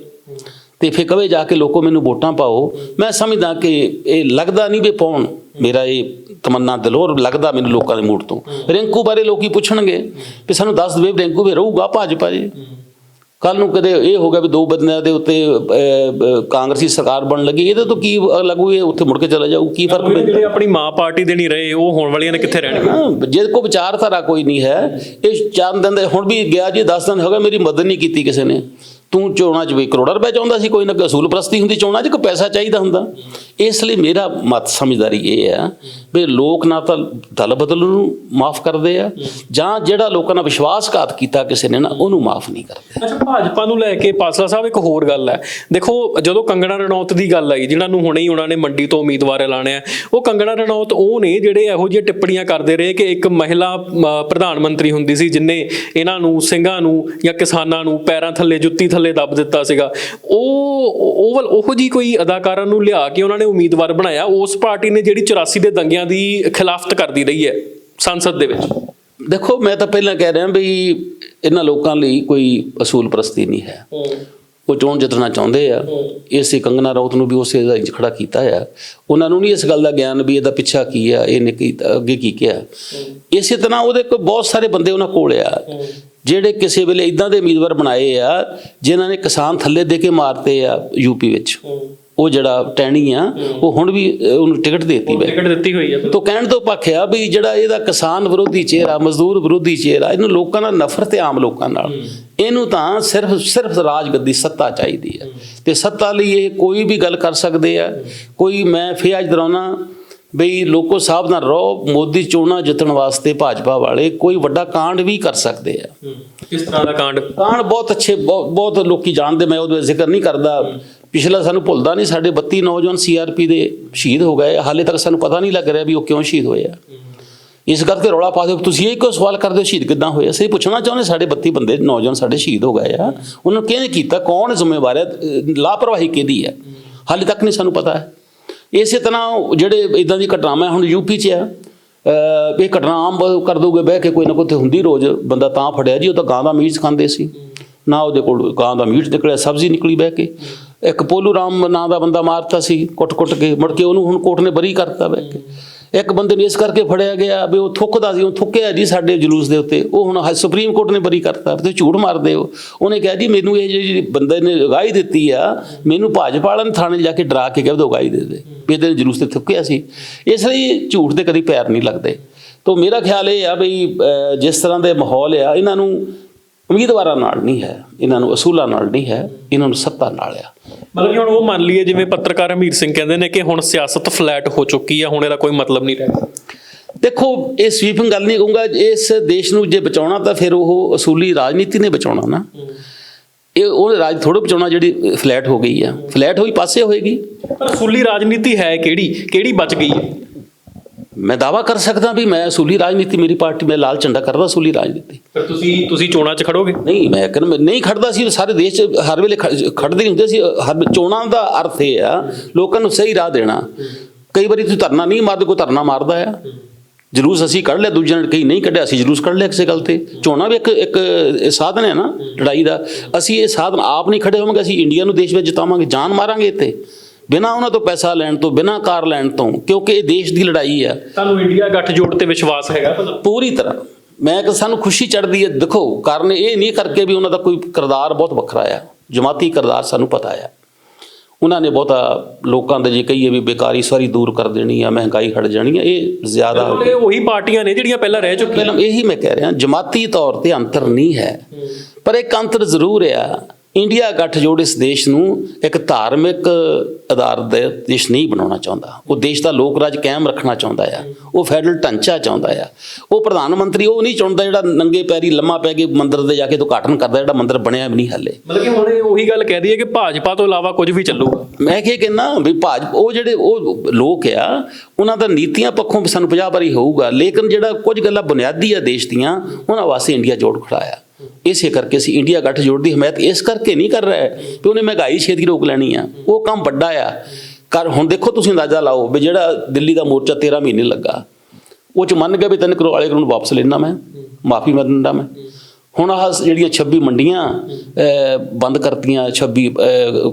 ਤੇ ਫਿਰ ਕਵੇ ਜਾ ਕੇ ਲੋਕੋ ਮੈਨੂੰ ਵੋਟਾਂ ਪਾਓ। ਮੈਂ ਸਮਝਦਾ ਕਿ ਇਹ ਲੱਗਦਾ ਨਹੀਂ ਵੀ ਪਾਉਣ। ਮੇਰਾ ਇਹ ਤਮੰਨਾ ਦਿਲੋਂ ਲੱਗਦਾ ਮੈਨੂੰ ਲੋਕਾਂ ਦੇ ਮੂਡ ਤੋਂ। ਰਿੰਕੂ ਬਾਰੇ ਲੋਕੀ ਪੁੱਛਣਗੇ ਵੀ ਸਾਨੂੰ ਦੱਸ ਦੇਵੇ ਰਿੰਕੂ ਵੀ ਰਹੂਗਾ ਭਾਜਪਾ ਜੀ। ਕੱਲ ਨੂੰ ਕਦੇ ਇਹ ਹੋ ਗਿਆ ਵੀ ਦੋ ਬੰਦਿਆਂ ਦੇ ਉੱਤੇ ਕਾਂਗਰਸੀ ਸਰਕਾਰ ਬਣਨ ਲੱਗੀ ਇਹਦੇ ਤੋਂ ਕੀ ਲੱਗੂ ਇਹ? ਉੱਥੇ ਮੁੜ ਕੇ ਚਲਾ ਜਾਊ ਕੀ ਫ਼ਰਕ ਪੈਂਦਾ? ਜਿਹੜੇ ਆਪਣੀ ਮਾਂ ਪਾਰਟੀ ਦੇ ਨਹੀਂ ਰਹੇ ਉਹ ਹੋਣ ਵਾਲੀਆਂ ਨੇ ਕਿੱਥੇ ਰਹਿਣਗੇ? ਜੇ ਕੋ ਵਿਚਾਰਧਾਰਾ ਕੋਈ ਨਹੀਂ ਹੈ ਇਹ ਚੰਦ ਦਿਨ ਦੇ ਹੁਣ ਵੀ ਗਿਆ ਜੀ 10 ਦਿਨ ਹੋ ਗਏ ਮੇਰੀ ਮਦਦ ਨਹੀਂ ਕੀਤੀ ਕਿਸੇ ਨੇ। ਤੂੰ ਚੋਣਾਂ 'ਚ ਵੀ ਕਰੋੜਾਂ ਰੁਪਏ ਚਾਹੁੰਦਾ ਸੀ, ਕੋਈ ਨਾ ਕੋਈ ਅਸੂਲ ਪ੍ਰਸਤੀ ਹੁੰਦੀ, ਚੋਣਾਂ 'ਚ ਕੋਈ ਪੈਸਾ ਚਾਹੀਦਾ ਹੁੰਦਾ। ਇਸ ਲਈ ਮੇਰਾ ਮਤ, ਸਮਝਦਾਰੀ ਇਹ ਹੈ ਵੀ ਲੋਕ ਨਾ ਤਾਂ ਦਲ ਬਦਲ ਨੂੰ ਮਾਫ ਕਰਦੇ ਆ, ਜਾਂ ਜਿਹੜਾ ਲੋਕਾਂ ਨਾਲ ਵਿਸ਼ਵਾਸਘਾਤ ਕੀਤਾ ਕਿਸੇ ਨੇ ਨਾ, ਉਹਨੂੰ ਮਾਫ ਨਹੀਂ ਕਰਦੇ। ਅੱਛਾ, ਭਾਜਪਾ ਨੂੰ ਲੈ ਕੇ ਪਾਸਲਾ ਸਾਹਿਬ ਇੱਕ ਹੋਰ ਗੱਲ ਹੈ ਦੇਖੋ, ਜਦੋਂ ਕੰਗਣਾ ਰਣੌਤ ਦੀ ਗੱਲ ਆਈ ਜਿਹਨਾਂ ਨੂੰ ਹੁਣੇ ਹੀ ਉਹਨਾਂ ਨੇ ਮੰਡੀ ਤੋਂ ਉਮੀਦਵਾਰ ਐਲਾਣਿਆ ਉਹ ਕੰਗਣਾ ਰਣੌਤ ਉਹ ਨੇ ਜਿਹੜੇ ਇਹੋ ਜਿਹੇ ਟਿੱਪਣੀਆਂ ਕਰਦੇ ਰਹੇ ਕਿ ਇੱਕ ਮਹਿਲਾ ਪ੍ਰਧਾਨ ਮੰਤਰੀ ਹੁੰਦੀ ਸੀ, ਜਿਨੇ ਇਹਨਾਂ ਨੂੰ, ਸਿੰਘਾਂ ਨੂੰ ਜਾਂ ਕਿਸਾਨਾਂ ਨੂੰ ਪੈਰਾਂ ਥੱਲੇ, ਜੁੱਤੀ ਥੱਲੇ ਦੱਬ ਦਿੱਤਾ ਸੀਗਾ। ਉਹ ਉਹ ਵੱਲ ਉਹੋ ਜੀ ਕੋਈ ਅਦਾਕਾਰਾਂ ਨੂੰ ਲਿਆ ਕੇ ਉਹਨਾਂ ਨੇ ਉਮੀਦਵਾਰ ਬਣਾਇਆ ਉਸ ਪਾਰਟੀ ਨੇ ਜਿਹੜੀ 84 ਦੇ ਦੰਗਿਆਂ ਦੀ ਖਿਲਾਫਤ ਕਰਦੀ ਰਹੀ ਹੈ ਸੰਸਦ ਦੇ ਵਿੱਚ। ਦੇਖੋ ਮੈਂ ਤਾਂ ਪਹਿਲਾਂ ਕਹਿ ਰਿਹਾ ਵੀ ਇਹਨਾਂ ਲੋਕਾਂ ਲਈ ਕੋਈ ਅਸੂਲ ਪ੍ਰਸਤੀ ਨਹੀਂ ਹੈ। ਉਹ ਚੋਣ ਜਿੱਤਣਾ ਚਾਹੁੰਦੇ ਆ ਇਸੇ ਕੰਗਨਾ ਰੌਤ ਨੂੰ ਵੀ ਉਸੇ ਦਾ ਇੰਚ ਖੜਾ ਕੀਤਾ ਆ। ਉਹਨਾਂ ਨੂੰ ਨਹੀਂ ਇਸ ਗੱਲ ਦਾ ਗਿਆਨ ਵੀ ਇਹਦਾ ਪਿੱਛਾ ਕੀ ਆ ਇਹਨੇ ਕੀ, ਅੱਗੇ ਕੀ ਕਿਹਾ। ਇਸੇ ਤਰ੍ਹਾਂ ਉਹਦੇ ਕੋਲ ਬਹੁਤ ਸਾਰੇ ਬੰਦੇ ਉਹਨਾਂ ਕੋਲ ਆ, ਜਿਹੜੇ ਕਿਸੇ ਵੇਲੇ ਇਦਾਂ ਦੇ ਉਮੀਦਵਾਰ ਬਣਾਏ ਆ, ਜਿਨ੍ਹਾਂ ਨੇ ਕਿਸਾਨ ਥੱਲੇ ਦੇ ਕੇ ਮਾਰਤੇ ਆ ਯੂਪੀ ਵਿੱਚ। ਉਹ ਜਿਹੜਾ ਟੈਣੀ ਆ ਉਹ ਹੁਣ ਵੀ ਉਹਨੂੰ ਟਿਕਟ ਦੇਤੀ ਬੈ ਟਿਕਟ ਦਿੱਤੀ ਹੋਈ ਹੈ ਤੋ ਕਹਿਣ ਤੋਂ ਪੱਖਿਆ ਵੀ ਜਿਹੜਾ ਇਹਦਾ ਕਿਸਾਨ ਵਿਰੋਧੀ ਚਿਹਰਾ ਮਜ਼ਦੂਰ ਵਿਰੋਧੀ ਚਿਹਰਾ ਇਹਨੂੰ ਲੋਕਾਂ ਨਾਲ ਨਫ਼ਰਤ ਹੈ ਆਮ ਲੋਕਾਂ ਨਾਲ। ਇਹਨੂੰ ਤਾਂ ਸਿਰਫ ਸਿਰਫ ਰਾਜਗੱਦੀ ਸੱਤਾ ਚਾਹੀਦੀ ਹੈ ਤੇ ਸੱਤਾ ਲਈ ਇਹ ਕੋਈ ਵੀ ਗੱਲ ਕਰ ਸਕਦੇ ਆ। ਕੋਈ ਮੈਂ ਫੇਰ ਅੱਜ ਦਰਾਉਣਾ ਬਈ ਲੋਕੋ ਸਾਵਧਾਨ ਰਹੋ ਮੋਦੀ ਚੋਣਾਂ ਜਿੱਤਣ ਵਾਸਤੇ ਭਾਜਪਾ ਵਾਲੇ ਕੋਈ ਵੱਡਾ ਕਾਂਡ ਵੀ ਕਰ ਸਕਦੇ ਆ। ਕਿਸ ਤਰ੍ਹਾਂ ਦਾ ਕਾਂਡ? ਕਾਂਡ ਬਹੁਤ ਅੱਛੇ ਬਹੁਤ ਲੋਕੀ ਜਾਣਦੇ ਮੈਂ ਉਹਦਾ ਜ਼ਿਕਰ ਨਹੀਂ ਕਰਦਾ। ਪਿਛਲਾ ਸਾਨੂੰ ਭੁੱਲਦਾ ਨਹੀਂ, ਸਾਡੇ 32 ਨੌਜਵਾਨ ਸੀਆਰਪੀ ਦੇ ਸ਼ਹੀਦ ਹੋ ਗਏ ਹਾਲੇ ਤੱਕ ਸਾਨੂੰ ਪਤਾ ਨਹੀਂ ਲੱਗ ਰਿਹਾ ਵੀ ਉਹ ਕਿਉਂ ਸ਼ਹੀਦ ਹੋਏ ਆ। ਇਸ ਕਰਕੇ ਰੌਲਾ ਪਾ ਦਿਓ, ਤੁਸੀਂ ਇਹ ਕਿਉਂ ਸਵਾਲ ਕਰਦੇ ਹੋ, ਸ਼ਹੀਦ ਕਿੱਦਾਂ ਹੋਏ ਅਸੀਂ ਪੁੱਛਣਾ ਚਾਹੁੰਦੇ ਸਾਡੇ 32 ਬੰਦੇ, ਨੌਜਵਾਨ ਸਾਡੇ ਸ਼ਹੀਦ ਹੋ ਗਏ ਆ। ਉਹਨਾਂ ਨੂੰ ਕਿਹਨੇ ਕੀਤਾ? ਕੌਣ ਜ਼ਿੰਮੇਵਾਰ ਹੈ? ਲਾਪਰਵਾਹੀ ਕਿਹਦੀ ਹੈ? ਹਾਲੇ ਤੱਕ ਨਹੀਂ ਸਾਨੂੰ ਪਤਾ। ਹੈ ਇਸੇ ਤਰ੍ਹਾਂ ਜਿਹੜੇ ਇਦਾਂ ਦੀ ਘਟਨਾਵਾਂ ਹੁਣ ਯੂਪੀ 'ਚ ਆ ਇਹ ਘਟਨਾ ਆਮ ਬ- ਕਰ ਦੋਗੇ, ਬਹਿ ਕੇ ਕੋਈ ਨਾ ਕੋਈ ਤੇ ਹੁੰਦੀ ਰੋਜ਼। ਬੰਦਾ ਤਾਂ ਫੜਿਆ ਜੀ, ਉਹ ਤਾਂ ਗਾਂ ਦਾ ਮੀਟ ਖਾਂਦੇ ਸੀ। ਨਾ ਉਹਦੇ ਕੋਲ ਗਾਂ ਦਾ ਮੀਟ ਨਿਕਲਿਆ, ਸਬਜ਼ੀ ਨਿਕਲੀ ਬਹਿ ਕੇ। ਇੱਕ ਪੋਲੂ ਰਾਮ ਨਾਂ ਦਾ ਬੰਦਾ ਮਾਰਤਾ ਸੀ ਕੁੱਟ-ਕੁੱਟ ਕੇ, ਮੁੜ ਕੇ ਉਹਨੂੰ ਹੁਣ ਕੋਰਟ ਨੇ ਬਰੀ ਕਰਤਾ ਬਹਿ ਕੇ। ਇੱਕ ਬੰਦੇ ਨੂੰ ਇਸ ਕਰਕੇ ਫੜਿਆ ਗਿਆ ਵੀ ਉਹ ਥੁੱਕਦਾ ਸੀ, ਉਹ ਥੁੱਕਿਆ ਜੀ ਸਾਡੇ ਜਲੂਸ ਦੇ ਉੱਤੇ। ਉਹ ਹੁਣ ਸੁਪਰੀਮ ਕੋਰਟ ਨੇ ਬਰੀ ਕਰਤਾ ਵੀ ਤੁਸੀਂ ਝੂਠ ਮਾਰਦੇ ਹੋ। ਉਹਨੇ ਕਿਹਾ ਜੀ, ਮੈਨੂੰ ਇਹ ਜਿਹੜੀ ਬੰਦੇ ਨੇ ਅਗਾਈ ਦਿੱਤੀ ਆ, ਮੈਨੂੰ ਭਾਜਪਾ ਵਾਲਿਆਂ ਨੇ ਥਾਣੇ ਜਾ ਕੇ ਡਰਾ ਕੇ ਕਿਹਾ ਵੀ ਅਗਾਈ ਦੇ ਦੇ, ਵੀ ਇਹਦੇ ਜਲੂਸ ਤੇ ਥੁੱਕਿਆ ਸੀ। ਇਸ ਲਈ ਝੂਠ ਦੇ ਕਦੀ ਪੈਰ ਨਹੀਂ ਲੱਗਦੇ। ਤੋਂ ਮੇਰਾ ਖਿਆਲ ਇਹ ਆ ਵੀ ਜਿਸ ਤਰ੍ਹਾਂ ਦੇ ਮਾਹੌਲ ਆ, ਇਹਨਾਂ ਨੂੰ ਉਮੀਦਵਾਰਾਂ ਨਾਲ ਨਹੀਂ ਹੈ ਇਹਨਾਂ ਨੂੰ ਅਸੂਲਾਂ ਨਾਲ ਨਹੀਂ ਹੈ ਇਹਨਾਂ ਨੂੰ ਸੱਤਾ ਨਾਲ ਆ। ਮਤਲਬ ਕਿ ਹੁਣ ਉਹ ਮੰਨ ਲਈਏ ਜਿਵੇਂ ਪੱਤਰਕਾਰ ਅਮੀਰ ਸਿੰਘ ਕਹਿੰਦੇ ਨੇ ਕਿ ਹੁਣ ਸਿਆਸਤ ਫਲੈਟ ਹੋ ਚੁੱਕੀ ਹੈ ਹੁਣ ਇਹਦਾ ਕੋਈ ਮਤਲਬ ਨਹੀਂ ਰਹਿ ਗਿਆ ਦੇਖੋ ਇਹ ਸਵੀਪਿੰਗ ਗੱਲ ਨਹੀਂ ਕਹੂੰਗਾ ਇਸ ਦੇਸ਼ ਨੂੰ ਜੇ ਬਚਾਉਣਾ ਤਾਂ ਫਿਰ ਉਹ ਅਸੂਲੀ ਰਾਜਨੀਤੀ ਨੇ ਬਚਾਉਣਾ ਨਾ। ਇਹ ਉਹ ਰਾਜ ਥੋੜਾ ਬਚਾਉਣਾ ਜਿਹੜੀ ਫਲੈਟ ਹੋ ਗਈ ਆ। ਫਲੈਟ ਹੋਈ ਪਾਸੇ ਹੋਏਗੀ। ਪਰ ਅਸੂਲੀ ਰਾਜਨੀਤੀ ਹੈ ਕਿਹੜੀ? ਕਿਹੜੀ ਬਚ ਗਈ ਹੈ? ਮੈਂ ਦਾਵਾ ਕਰ ਸਕਦਾ ਵੀ ਮੈਂ ਅਸੂਲੀ ਰਾਜਨੀਤੀ ਮੇਰੀ ਪਾਰਟੀ ਮੈਂ ਲਾਲ ਝੰਡਾ ਕਰਦਾ ਅਸੂਲੀ ਰਾਜਨੀਤੀ। ਫਿਰ ਤੁਸੀਂ ਤੁਸੀਂ ਚੋਣਾਂ 'ਚ ਖੜੋਗੇ? ਨਹੀਂ ਮੈਂ ਕਹਿੰਦਾ ਨਹੀਂ ਖੜਦਾ ਸੀ ਸਾਰੇ ਦੇਸ਼ 'ਚ ਹਰ ਵੇਲੇ ਖੜਦੇ ਨਹੀਂ ਹੁੰਦੇ ਸੀ। ਹਰ ਚੋਣਾਂ ਦਾ ਅਰਥ ਇਹ ਆ ਲੋਕਾਂ ਨੂੰ ਸਹੀ ਰਾਹ ਦੇਣਾ। ਕਈ ਵਾਰੀ ਤੁਸੀਂ ਧਰਨਾ ਨਹੀਂ ਮਾਰਦੇ ਕੋਈ ਧਰਨਾ ਮਾਰਦਾ ਆ। ਜਲੂਸ ਅਸੀਂ ਕੱਢ ਲਿਆ ਦੂਜਿਆਂ ਨੇ ਕਈ ਨਹੀਂ ਕੱਢਿਆ ਅਸੀਂ ਜਲੂਸ ਕੱਢ ਲਿਆ ਕਿਸੇ ਗੱਲ ਤੇ। ਚੋਣਾਂ ਵੀ ਇੱਕ ਇੱਕ ਸਾਧਨ ਹੈ ਨਾ ਲੜਾਈ ਦਾ। ਅਸੀਂ ਇਹ ਸਾਧਨ ਆਪ ਨਹੀਂ ਖੜੇ ਹੋਵਾਂਗੇ ਅਸੀਂ ਇੰਡੀਆ ਨੂੰ ਦੇਸ਼ ਵਿੱਚ ਜਿਤਾਵਾਂਗੇ ਜਾਨ ਮਾਰਾਂਗੇ ਇੱਥੇ। ਬਿਨਾਂ ਉਹਨਾਂ ਤੋਂ ਪੈਸਾ ਲੈਣ ਤੋਂ ਬਿਨਾਂ ਕਾਰ ਲੈਣ ਤੋਂ ਕਿਉਂਕਿ ਇਹ ਦੇਸ਼ ਦੀ ਲੜਾਈ ਆ ਤੁਹਾਨੂੰ ਇੰਡੀਆ ਗੱਠਜੋੜ ਤੇ ਵਿਸ਼ਵਾਸ ਹੈਗਾ ਭਲਾ। ਪੂਰੀ ਤਰ੍ਹਾਂ। ਮੈਂ ਕਿ ਸਾਨੂੰ ਖੁਸ਼ੀ ਚੜਦੀ ਹੈ। ਦੇਖੋ ਕਾਰਨ ਇਹ ਨਹੀਂ ਕਰਕੇ ਵੀ ਉਹਨਾਂ ਦਾ ਕੋਈ ਕਿਰਦਾਰ ਬਹੁਤ ਵੱਖਰਾ ਆ। ਜਮਾਤੀ ਕਿਰਦਾਰ ਸਾਨੂੰ ਪਤਾ ਆ। ਉਹਨਾਂ ਨੇ ਬਹੁਤਾ ਲੋਕਾਂ ਦੇ ਜੇ ਕਹੀਏ ਵੀ ਬੇਕਾਰੀ ਸਾਰੀ ਦੂਰ ਕਰ ਦੇਣੀ ਆ ਮਹਿੰਗਾਈ ਹਟ ਜਾਣੀ ਆ ਇਹ ਜ਼ਿਆਦਾ ਇਹ ਉਹੀ ਪਾਰਟੀਆਂ ਨੇ ਜਿਹੜੀਆਂ ਪਹਿਲਾਂ ਰਹਿ ਚੁੱਕੀਆਂ। ਇਹੀ ਮੈਂ ਕਹਿ ਰਿਹਾ ਜਮਾਤੀ ਤੌਰ ਤੇ ਅੰਤਰ ਨਹੀਂ ਹੈ। ਪਰ ਇੱਕ ਅੰਤਰ ਜ਼ਰੂਰ ਆ। ਇੰਡੀਆ ਗੱਠਜੋੜ ਇਸ ਦੇਸ਼ ਨੂੰ ਇੱਕ ਧਾਰਮਿਕ ਆਧਾਰ ਦੇ ਦੇਸ਼ ਨਹੀਂ ਬਣਾਉਣਾ ਚਾਹੁੰਦਾ। ਉਹ ਦੇਸ਼ ਦਾ ਲੋਕ ਰਾਜ ਕਾਇਮ ਰੱਖਣਾ ਚਾਹੁੰਦਾ ਆ। ਉਹ ਫੈਡਰਲ ਢਾਂਚਾ ਚਾਹੁੰਦਾ ਆ। ਉਹ ਪ੍ਰਧਾਨ ਮੰਤਰੀ ਉਹ ਨਹੀਂ ਚਾਹੁੰਦਾ ਜਿਹੜਾ ਨੰਗੇ ਪੈਰੀ ਲੰਮਾ ਪੈ ਕੇ ਮੰਦਿਰ ਦੇ ਜਾ ਕੇ ਉਦਘਾਟਨ ਕਰਦਾ ਜਿਹੜਾ ਮੰਦਿਰ ਬਣਿਆ ਵੀ ਨਹੀਂ ਹੱਲੇ। ਮਤਲਬ ਕਿ ਹੁਣ ਇਹ ਉਹੀ ਗੱਲ ਕਹਿ ਦਈਏ ਕਿ ਭਾਜਪਾ ਤੋਂ ਇਲਾਵਾ ਕੁਝ ਵੀ ਚੱਲੂਗਾ। ਮੈਂ ਕੀ ਕਹਿੰਦਾ ਵੀ ਭਾਜ ਉਹ ਜਿਹੜੇ ਉਹ ਲੋਕ ਆ ਉਹਨਾਂ ਦਾ ਨੀਤੀਆਂ ਪੱਖੋਂ ਸਾਨੂੰ 50 ਵਾਰੀ ਹੋਊਗਾ ਲੇਕਿਨ ਜਿਹੜਾ ਕੁਝ ਗੱਲਾਂ ਬੁਨਿਆਦੀ ਆ ਦੇਸ਼ ਦੀਆਂ ਉਹਨਾਂ ਵਾਸਤੇ ਇੰਡੀਆ ਜੋੜ ਖੜਾ ਆ। ਇਸੇ ਕਰਕੇ ਅਸੀਂ ਇੰਡੀਆ ਗੱਠ ਜੋੜ ਦੀ ਹਮਾਇਤ ਇਸ ਕਰਕੇ ਨਹੀਂ ਕਰ ਰਿਹਾ ਕਿ ਉਹਨੇ ਮਹਿੰਗਾਈ ਛੇਤੀ ਰੋਕ ਲੈਣੀ ਆ। ਉਹ ਕੰਮ ਵੱਡਾ ਆ। ਕਰ ਹੁਣ ਦੇਖੋ ਤੁਸੀਂ ਅੰਦਾਜ਼ਾ ਲਾਓ ਵੀ ਜਿਹੜਾ ਦਿੱਲੀ ਦਾ ਮੋਰਚਾ 13 ਮਹੀਨੇ ਲੱਗਾ, ਉਹ ਚ ਮੰਨ ਗਿਆ ਵੀ ਤਿੰਨ ਕਰੋੜ ਵਾਲੇ ਕਾਨੂੰਨ ਵਾਪਸ ਲੈਣਾ ਮੈਂ, ਮਾਫੀ ਮੈਂ ਦਿੰਦਾ ਮੈਂ। ਹੁਣ ਆਹ ਜਿਹੜੀਆਂ 26 ਮੰਡੀਆਂ ਬੰਦ ਕਰਤੀਆਂ 26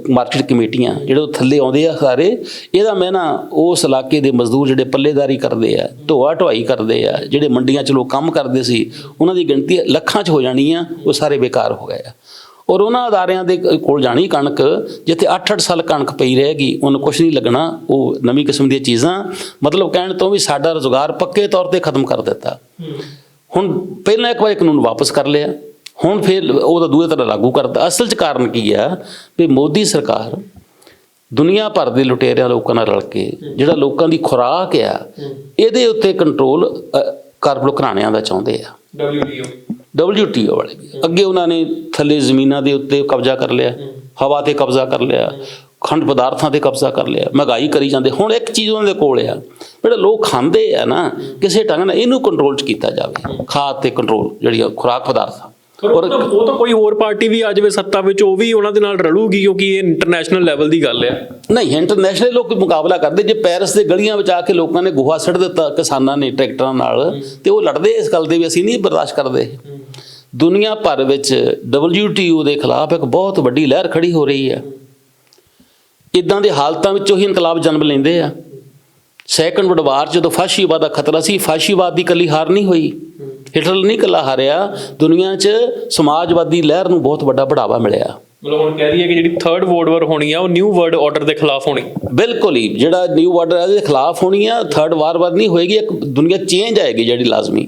ਮਾਰਕੀਟ ਕਮੇਟੀਆਂ, ਜਿਹੜੇ ਉਹ ਥੱਲੇ ਆਉਂਦੇ ਆ ਸਾਰੇ, ਇਹਦਾ ਮੈਂ ਨਾ ਉਸ ਇਲਾਕੇ ਦੇ ਮਜ਼ਦੂਰ ਜਿਹੜੇ ਪੱਲੇਦਾਰੀ ਕਰਦੇ ਆ, ਢੋਆ ਢੁਆਈ ਕਰਦੇ ਆ, ਜਿਹੜੇ ਮੰਡੀਆਂ 'ਚ ਲੋਕ ਕੰਮ ਕਰਦੇ ਸੀ, ਉਹਨਾਂ ਦੀ ਗਿਣਤੀ ਲੱਖਾਂ 'ਚ ਹੋ ਜਾਣੀ ਆ, ਉਹ ਸਾਰੇ ਬੇਕਾਰ ਹੋ ਗਏ ਆ। ਔਰ ਉਹਨਾਂ ਅਦਾਰਿਆਂ ਦੇ ਕੋਲ ਜਾਣੀ ਕਣਕ, ਜਿੱਥੇ 8-8 ਸਾਲ ਕਣਕ ਪਈ ਰਹੇਗੀ, ਉਹਨੂੰ ਕੁਝ ਨਹੀਂ ਲੱਗਣਾ, ਉਹ ਨਵੀਂ ਕਿਸਮ ਦੀਆਂ ਚੀਜ਼ਾਂ, ਮਤਲਬ ਕਹਿਣ ਤੋਂ ਵੀ ਸਾਡਾ ਰੋਜ਼ਗਾਰ ਪੱਕੇ ਤੌਰ ਤੇ ਖਤਮ ਕਰ ਦਿੱਤਾ। ਹੁਣ ਪਹਿਲਾਂ ਇੱਕ ਵਾਰ ਕਾਨੂੰਨ ਵਾਪਸ ਕਰ ਲਿਆ। ਹੁਣ ਫਿਰ ਉਹਦਾ ਦੂਏ ਤਰ੍ਹਾਂ ਲਾਗੂ ਕਰਤਾ। ਅਸਲ 'ਚ ਕਾਰਨ ਕੀ ਆ ਵੀ ਮੋਦੀ ਸਰਕਾਰ ਦੁਨੀਆ ਭਰ ਦੇ ਲੁਟੇਰਿਆਂ ਲੋਕਾਂ ਨਾਲ ਰਲ ਕੇ ਜਿਹੜਾ ਲੋਕਾਂ ਦੀ ਖੁਰਾਕ ਆ ਇਹਦੇ ਉੱਤੇ ਕੰਟਰੋਲ ਕਾਰਪੋਰੇਟ ਘਰਾਣਿਆਂ ਦਾ ਚਾਹੁੰਦੇ ਆ। WTO WTO ਵਾਲੇ ਅੱਗੇ ਉਹਨਾਂ ਨੇ ਥੱਲੇ ਜ਼ਮੀਨਾਂ ਦੇ ਉੱਤੇ ਕਬਜ਼ਾ ਕਰ ਲਿਆ ਹਵਾ ਤੇ ਕਬਜ਼ਾ ਕਰ ਲਿਆ। ਖੰਡ ਪਦਾਰਥਾਂ ਤੇ ਕਬਜ਼ਾ ਕਰ ਲਿਆ ਮਹਿੰਗਾਈ ਕਰੀ ਜਾਂਦੇ ਹੁਣ ਇੱਕ ਚੀਜ਼ ਉਹਨਾਂ ਦੇ ਕੋਲ ਆ ਜਿਹੜਾ ਲੋਕ ਖਾਂਦੇ ਆ ਨਾ ਕਿਸੇ ਢੰਗ ਨਾਲ ਇਹਨੂੰ ਕੰਟਰੋਲ 'ਚ ਕੀਤਾ ਜਾਵੇ ਖਾਦ ਤੇ ਕੰਟਰੋਲ ਜਿਹੜੀ ਖੁਰਾਕ ਪਦਾਰਥ ਪਰ ਉਹ ਤਾਂ ਉਹ ਤਾਂ ਕੋਈ ਹੋਰ ਪਾਰਟੀ ਵੀ ਆ ਜਾਵੇ ਸੱਤਾ ਵਿੱਚ ਉਹ ਵੀ ਉਹਨਾਂ ਦੇ ਨਾਲ ਰਲੂਗੀ ਕਿਉਂਕਿ ਇਹ ਇੰਟਰਨੈਸ਼ਨਲ ਲੈਵਲ ਦੀ ਗੱਲ ਆ। ਨਹੀਂ ਇੰਟਰਨੈਸ਼ਨਲ ਲੋਕ ਮੁਕਾਬਲਾ ਕਰਦੇ ਜੇ ਪੈਰਿਸ ਦੇ ਗਲੀਆਂ ਵਿੱਚ ਆ ਕੇ ਲੋਕਾਂ ਨੇ ਗੋਹਾ ਸੜ ਦਿੱਤਾ ਕਿਸਾਨਾਂ ਨੇ ਟਰੈਕਟਰਾਂ ਨਾਲ ਤੇ ਉਹ ਲੜਦੇ ਇਸ ਗੱਲ ਦੇ ਵੀ ਅਸੀਂ ਨਹੀਂ ਬਰਦਾਸ਼ਤ ਕਰਦੇ। ਦੁਨੀਆ ਭਰ ਵਿੱਚ WTO ਦੇ ਖਿਲਾਫ ਇੱਕ ਬਹੁਤ ਵੱਡੀ ਲਹਿਰ ਖੜੀ ਹੋ ਰਹੀ ਹੈ। ਇਦਾਂ ਦੇ ਹਾਲਤਾਂ ਵਿੱਚੋਂ ਹੀ ਇਨਕਲਾਬ ਜਨਮ ਲੈਂਦੇ ਆ। ਸੈਕੰਡ ਵਰਲਡ ਵਾਰ ਜਦੋਂ ਫਾਸ਼ੀਵਾਦ ਦਾ ਖਤਰਾ ਸੀ ਫਾਸ਼ੀਵਾਦ ਦੀ ਕੱਲੀ ਹਾਰ ਨਹੀਂ ਹੋਈ। ਹਿਟਲਰ ਨਹੀਂ ਕੱਲਾ ਹਾਰਿਆ। ਦੁਨੀਆ 'ਚ ਸਮਾਜਵਾਦੀ ਲਹਿਰ ਨੂੰ ਬਹੁਤ ਵੱਡਾ ਬੜਾਵਾ ਮਿਲਿਆ। ਮਤਲਬ ਹੁਣ ਕਹਿ ਦਈਏ ਕਿ ਜਿਹੜੀ ਥਰਡ ਵਰਲਡ ਵਾਰ ਹੋਣੀ ਆ ਉਹ ਨਿਊ ਵਰਲਡ ਆਰਡਰ ਦੇ ਖਿਲਾਫ ਹੋਣੀ। ਬਿਲਕੁਲ ਹੀ ਜਿਹੜਾ ਨਿਊ ਆਰਡਰ ਹੈ ਖਿਲਾਫ ਹੋਣੀ ਆ ਥਰਡ ਵਾਰ ਵਾਰ ਨਹੀਂ ਹੋਏਗੀ ਇੱਕ ਦੁਨੀਆ ਚੇਂਜ ਆਏਗੀ ਜਿਹੜੀ ਲਾਜ਼ਮੀ।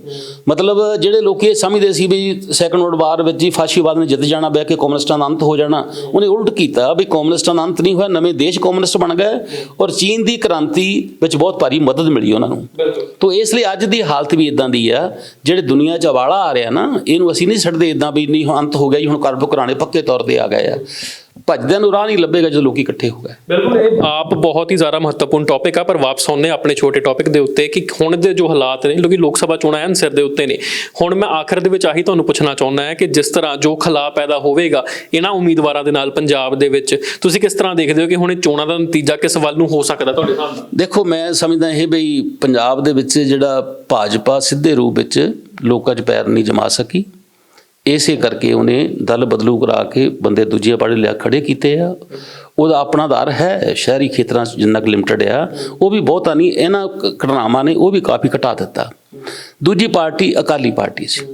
ਮਤਲਬ ਜਿਹੜੇ ਲੋਕੀ ਇਹ ਸਮਝਦੇ ਸੀ ਵੀ ਸੈਕੰਡ ਵਰਲਡ ਵਾਰ ਵਿੱਚ ਹੀ ਫਾਸ਼ੀਵਾਦ ਨੇ ਜਿੱਤ ਜਾਣਾ ਬਹਿ ਕੇ ਕਮਿਊਨਿਸਟਾਂ ਦਾ ਅੰਤ ਹੋ ਜਾਣਾ ਉਹਨੇ ਉਲਟ ਕੀਤਾ ਵੀ ਕਮਿਊਨਿਸਟਾਂ ਦਾ ਅੰਤ ਨਹੀਂ ਹੋਇਆ ਨਵੇਂ ਦੇਸ਼ ਕਮਿਊਨਿਸਟ ਬਣ ਗਏ ਔਰ ਚੀਨ ਦੀ ਕ੍ਰਾਂਤੀ ਵਿੱਚ ਬਹੁਤ ਭਾਰੀ ਮਦਦ ਮਿਲੀ ਉਹਨਾਂ ਨੂੰ। ਬਿਲਕੁਲ। ਤੋ ਇਸ ਲਈ ਅੱਜ ਦੀ ਹਾਲਤ ਵੀ ਇਦਾਂ ਦੀ ਆ ਜਿਹੜੇ ਦੁਨੀਆ 'ਚ ਅਵਾਲਾ ਆ ਰਿਹਾ ਨਾ ਇਹਨੂੰ ਅਸੀਂ ਨਹੀਂ ਛੱਡਦੇ ਇਦਾਂ ਵੀ ਨਹੀਂ ਅੰਤ ਹੋ ਗਿਆ ਜੀ ਹੁਣ ਕਰਬ ਕਰਾਣੇ ਪੱਕੇ ਤੌਰ ਤੇ ਆ ਗਏ। ਆ ਭੱਜਦਿਆਂ ਨੂੰ ਰਾਹ ਨਹੀਂ ਲੱਭੇਗਾ ਜਦੋਂ ਲੋਕੀ ਇਕੱਠੇ ਹੋ ਗਏ। ਬਿਲਕੁਲ ਇਹ ਆਪ ਬਹੁਤ ਹੀ ਜ਼ਿਆਦਾ ਮਹੱਤਵਪੂਰਨ ਟੌਪਿਕ ਆ ਪਰ ਵਾਪਸ ਆਉਂਦੇ ਹਾਂ ਆਪਣੇ ਛੋਟੇ ਟੌਪਿਕ ਦੇ ਉੱਤੇ ਕਿ ਹੁਣ ਦੇ ਜੋ ਹਾਲਾਤ ਨੇ ਲੋਕੀ ਲੋਕ ਸਭਾ ਚੋਣਾਂ ਐਨ ਸਿਰ ਦੇ ਉੱਤੇ ਨੇ। ਹੁਣ ਮੈਂ ਆਖਰ ਦੇ ਵਿੱਚ ਆਹੀ ਤੁਹਾਨੂੰ ਪੁੱਛਣਾ ਚਾਹੁੰਦਾ ਹਾਂ ਕਿ ਜਿਸ ਤਰ੍ਹਾਂ ਜੋ ਖਲਾ ਪੈਦਾ ਹੋਵੇਗਾ ਇਹਨਾਂ ਉਮੀਦਵਾਰਾਂ ਦੇ ਨਾਲ ਪੰਜਾਬ ਦੇ ਵਿੱਚ ਤੁਸੀਂ ਕਿਸ ਤਰ੍ਹਾਂ ਦੇਖਦੇ ਹੋ ਕਿ ਹੁਣ ਇਹ ਚੋਣਾਂ ਦਾ ਨਤੀਜਾ ਕਿਸ ਵੱਲ ਨੂੰ ਹੋ ਸਕਦਾ ਤੁਹਾਡੇ ਹਿਸਾਬ ਨਾਲ? ਦੇਖੋ ਮੈਂ ਸਮਝਦਾ ਇਹ ਬਈ ਪੰਜਾਬ ਦੇ ਵਿੱਚ ਜਿਹੜਾ ਭਾਜਪਾ ਸਿੱਧੇ ਰੂਪ ਵਿੱਚ ਲੋਕਾਂ 'ਚ ਪੈਰ ਨਹੀਂ ਜਮਾ ਸਕੀ। ਇਸੇ ਕਰਕੇ ਉਹਨੇ ਦਲ ਬਦਲੂ ਕਰਾ ਕੇ ਬੰਦੇ ਦੂਜੀਆਂ ਪਾਰਟੀ ਲਿਆ ਖੜੇ ਕੀਤੇ ਆ। ਉਹਦਾ ਆਪਣਾ ਆਧਾਰ ਹੈ, ਸ਼ਹਿਰੀ ਖੇਤਰਾਂ 'ਚ ਜਿੰਨਾ ਕੁ ਲਿਮਟਿਡ ਆ। ਉਹ ਵੀ ਬਹੁਤਾ ਨਹੀਂ, ਇਹਨਾਂ ਘਟਨਾਵਾਂ ਨੇ ਉਹ ਵੀ ਕਾਫੀ ਘਟਾ ਦਿੱਤਾ। ਦੂਜੀ ਪਾਰਟੀ ਅਕਾਲੀ ਪਾਰਟੀ ਸੀ।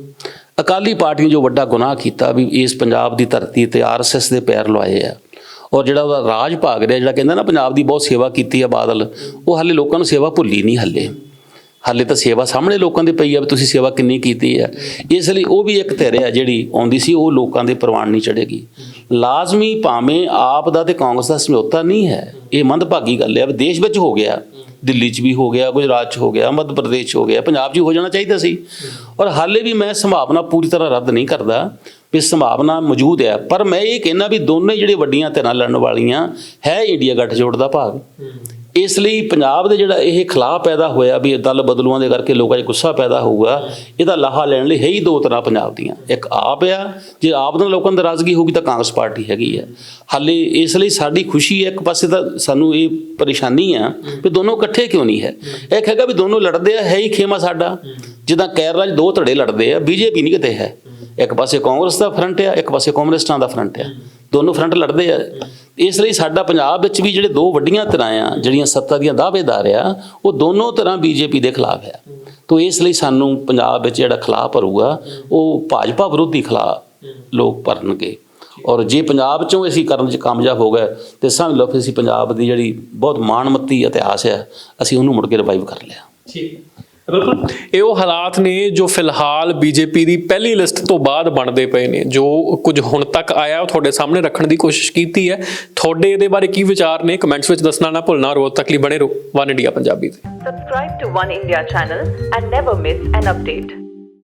ਅਕਾਲੀ ਪਾਰਟੀ ਨੇ ਜੋ ਵੱਡਾ ਗੁਨਾਹ ਕੀਤਾ ਵੀ ਇਸ ਪੰਜਾਬ ਦੀ ਧਰਤੀ ਤੇ ਆਰਐਸਐਸ ਦੇ ਪੈਰ ਲਵਾਏ ਆ। ਔਰ ਜਿਹੜਾ ਉਹਦਾ ਰਾਜ ਭਾਗ ਰਿਹਾ, ਜਿਹੜਾ ਕਹਿੰਦਾ ਨਾ, ਪੰਜਾਬ ਦੀ ਬਹੁਤ ਸੇਵਾ ਕੀਤੀ ਆ ਬਾਦਲ, ਉਹ ਹਾਲੇ ਲੋਕਾਂ ਨੂੰ ਸੇਵਾ ਭੁੱਲੀ ਨਹੀਂ ਹੱਲੇ। ਹਾਲੇ ਤਾਂ ਸੇਵਾ ਸਾਹਮਣੇ ਲੋਕਾਂ ਦੀ ਪਈ ਆ ਵੀ ਤੁਸੀਂ ਸੇਵਾ ਕਿੰਨੀ ਕੀਤੀ ਆ। ਇਸ ਲਈ ਉਹ ਵੀ ਇੱਕ ਧਿਰ ਆ ਜਿਹੜੀ ਆਉਂਦੀ ਸੀ, ਉਹ ਲੋਕਾਂ ਦੇ ਪ੍ਰਵਾਨ ਨਹੀਂ ਚੜੇਗੀ ਲਾਜ਼ਮੀ ਭਾਵੇਂ ਆਪ ਦਾ ਤੇ ਕਾਂਗਰਸ ਦਾ ਸਮਝੌਤਾ ਨਹੀਂ ਹੈ, ਇਹ ਮੰਦਭਾਗੀ ਗੱਲ ਹੈ ਵੀ ਦੇਸ਼ ਵਿੱਚ ਹੋ ਗਿਆ, ਦਿੱਲੀ 'ਚ ਵੀ ਹੋ ਗਿਆ, ਗੁਜਰਾਤ 'ਚ ਹੋ ਗਿਆ, ਮੱਧ ਪ੍ਰਦੇਸ਼ 'ਚ ਹੋ ਗਿਆ, ਪੰਜਾਬ 'ਚ ਵੀ ਹੋ ਜਾਣਾ ਚਾਹੀਦਾ ਸੀ। ਔਰ ਹਾਲੇ ਵੀ ਮੈਂ ਸੰਭਾਵਨਾ ਪੂਰੀ ਤਰ੍ਹਾਂ ਰੱਦ ਨਹੀਂ ਕਰਦਾ ਵੀ ਸੰਭਾਵਨਾ ਮੌਜੂਦ ਹੈ ਪਰ ਮੈਂ ਇਹ ਕਹਿੰਦਾ ਵੀ ਦੋਨੇ ਜਿਹੜੇ ਵੱਡੀਆਂ ਧਿਰਾਂ ਲੜਨ ਵਾਲੀਆਂ, ਹੈ ਇੰਡੀਆ ਗੱਠਜੋੜ ਦਾ ਭਾਗ। ਇਸ ਲਈ ਪੰਜਾਬ ਦੇ ਜਿਹੜਾ ਇਹ ਖਲਾਅ ਪੈਦਾ ਹੋਇਆ ਵੀ ਦਲ ਬਦਲੂਆਂ ਦੇ ਕਰਕੇ ਲੋਕਾਂ 'ਚ ਗੁੱਸਾ ਪੈਦਾ ਹੋਊਗਾ, ਇਹਦਾ ਲਾਹਾ ਲੈਣ ਲਈ ਹੈ ਹੀ ਦੋ ਤਰ੍ਹਾਂ ਪੰਜਾਬ ਦੀਆਂ। ਇੱਕ ਆਪ ਆ, ਜੇ ਆਪ ਨਾਲ ਲੋਕਾਂ ਦੀ ਨਾਰਾਜ਼ਗੀ ਹੋਊਗੀ ਤਾਂ ਕਾਂਗਰਸ ਪਾਰਟੀ ਹੈਗੀ ਆ। ਹਾਲੇ ਇਸ ਲਈ ਸਾਡੀ ਖੁਸ਼ੀ ਹੈ, ਇੱਕ ਪਾਸੇ ਤਾਂ ਸਾਨੂੰ ਇਹ ਪਰੇਸ਼ਾਨੀ ਆ ਵੀ ਦੋਨੋਂ ਇਕੱਠੇ ਕਿਉਂ ਨਹੀਂ ਹੈ? ਇਹ ਹੈਗਾ ਵੀ ਦੋਨੋਂ ਲੜਦੇ ਆ, ਹੈ ਹੀ ਖੇਮਾ ਸਾਡਾ। ਜਿੱਦਾਂ ਕੇਰਲਾ 'ਚ ਦੋ ਧੜੇ ਲੜਦੇ ਆ, ਬੀਜੇਪੀ ਨਹੀਂ ਕਿਤੇ ਹੈ। ਇੱਕ ਪਾਸੇ ਕਾਂਗਰਸ ਦਾ ਫਰੰਟ ਆ, ਇੱਕ ਪਾਸੇ ਕਮਿਊਨਿਸਟਾਂ ਦਾ ਫਰੰਟ ਆ। ਦੋਨੋਂ ਫਰੰਟ ਲੜਦੇ ਆ। ਇਸ ਲਈ ਸਾਡਾ ਪੰਜਾਬ ਵਿੱਚ ਵੀ ਜਿਹੜੇ ਦੋ ਵੱਡੀਆਂ ਧਿਰਾਂ ਆ, ਜਿਹੜੀਆਂ ਸੱਤਾ ਦੀਆਂ ਦਾਅਵੇਦਾਰ ਆ, ਉਹ ਦੋਨੋਂ ਧਿਰਾਂ ਬੀਜੇਪੀ ਦੇ ਖਿਲਾਫ ਆ। ਤੋ ਇਸ ਲਈ ਸਾਨੂੰ ਪੰਜਾਬ ਵਿੱਚ ਜਿਹੜਾ ਖਿਲਾਅ ਭਰੂਗਾ, ਉਹ ਭਾਜਪਾ ਵਿਰੋਧੀ ਖਿਲਾਅ ਲੋਕ ਭਰਨਗੇ। ਔਰ ਜੇ ਪੰਜਾਬ ਚੋਂ ਅਸੀਂ ਕਰਨ 'ਚ ਕਾਮਯਾਬ ਹੋ ਗਏ, ਤੇ ਸਮਝ ਲਓ ਕਿ ਅਸੀਂ ਪੰਜਾਬ ਦੀ ਜਿਹੜੀ ਬਹੁਤ ਮਾਣਮੱਤੀ ਇਤਿਹਾਸ ਹੈ ਅਸੀਂ ਉਹਨੂੰ ਮੁੜ ਕੇ ਰਿਵਾਈਵ ਕਰ ਲਿਆ। ਠੀਕ। ਬਿਲਕੁਲ। ਇਹ ਉਹ ਹਾਲਾਤ ਨੇ ਜੋ ਫਿਲਹਾਲ ਬੀਜੇਪੀ ਦੀ ਪਹਿਲੀ ਲਿਸਟ ਤੋਂ ਬਾਅਦ ਬਣਦੇ ਪਏ ਨੇ। ਜੋ ਕੁਝ ਹੁਣ ਤੱਕ ਆਇਆ ਉਹ ਤੁਹਾਡੇ ਸਾਹਮਣੇ ਰੱਖਣ ਦੀ ਕੋਸ਼ਿਸ਼ ਕੀਤੀ ਹੈ। ਤੁਹਾਡੇ ਇਹਦੇ ਬਾਰੇ ਕੀ ਵਿਚਾਰ ਨੇ? ਕਮੈਂਟਸ ਵਿੱਚ ਦੱਸਣਾ ਨਾ ਭੁੱਲਣਾ। ਰੋਜ਼ ਤੱਕ ਲਈ ਬਣੇ ਰਹੋ। ਵਨ ਇੰਡੀਆ ਪੰਜਾਬੀ ਤੇ। Subscribe to One India channel and never miss an update.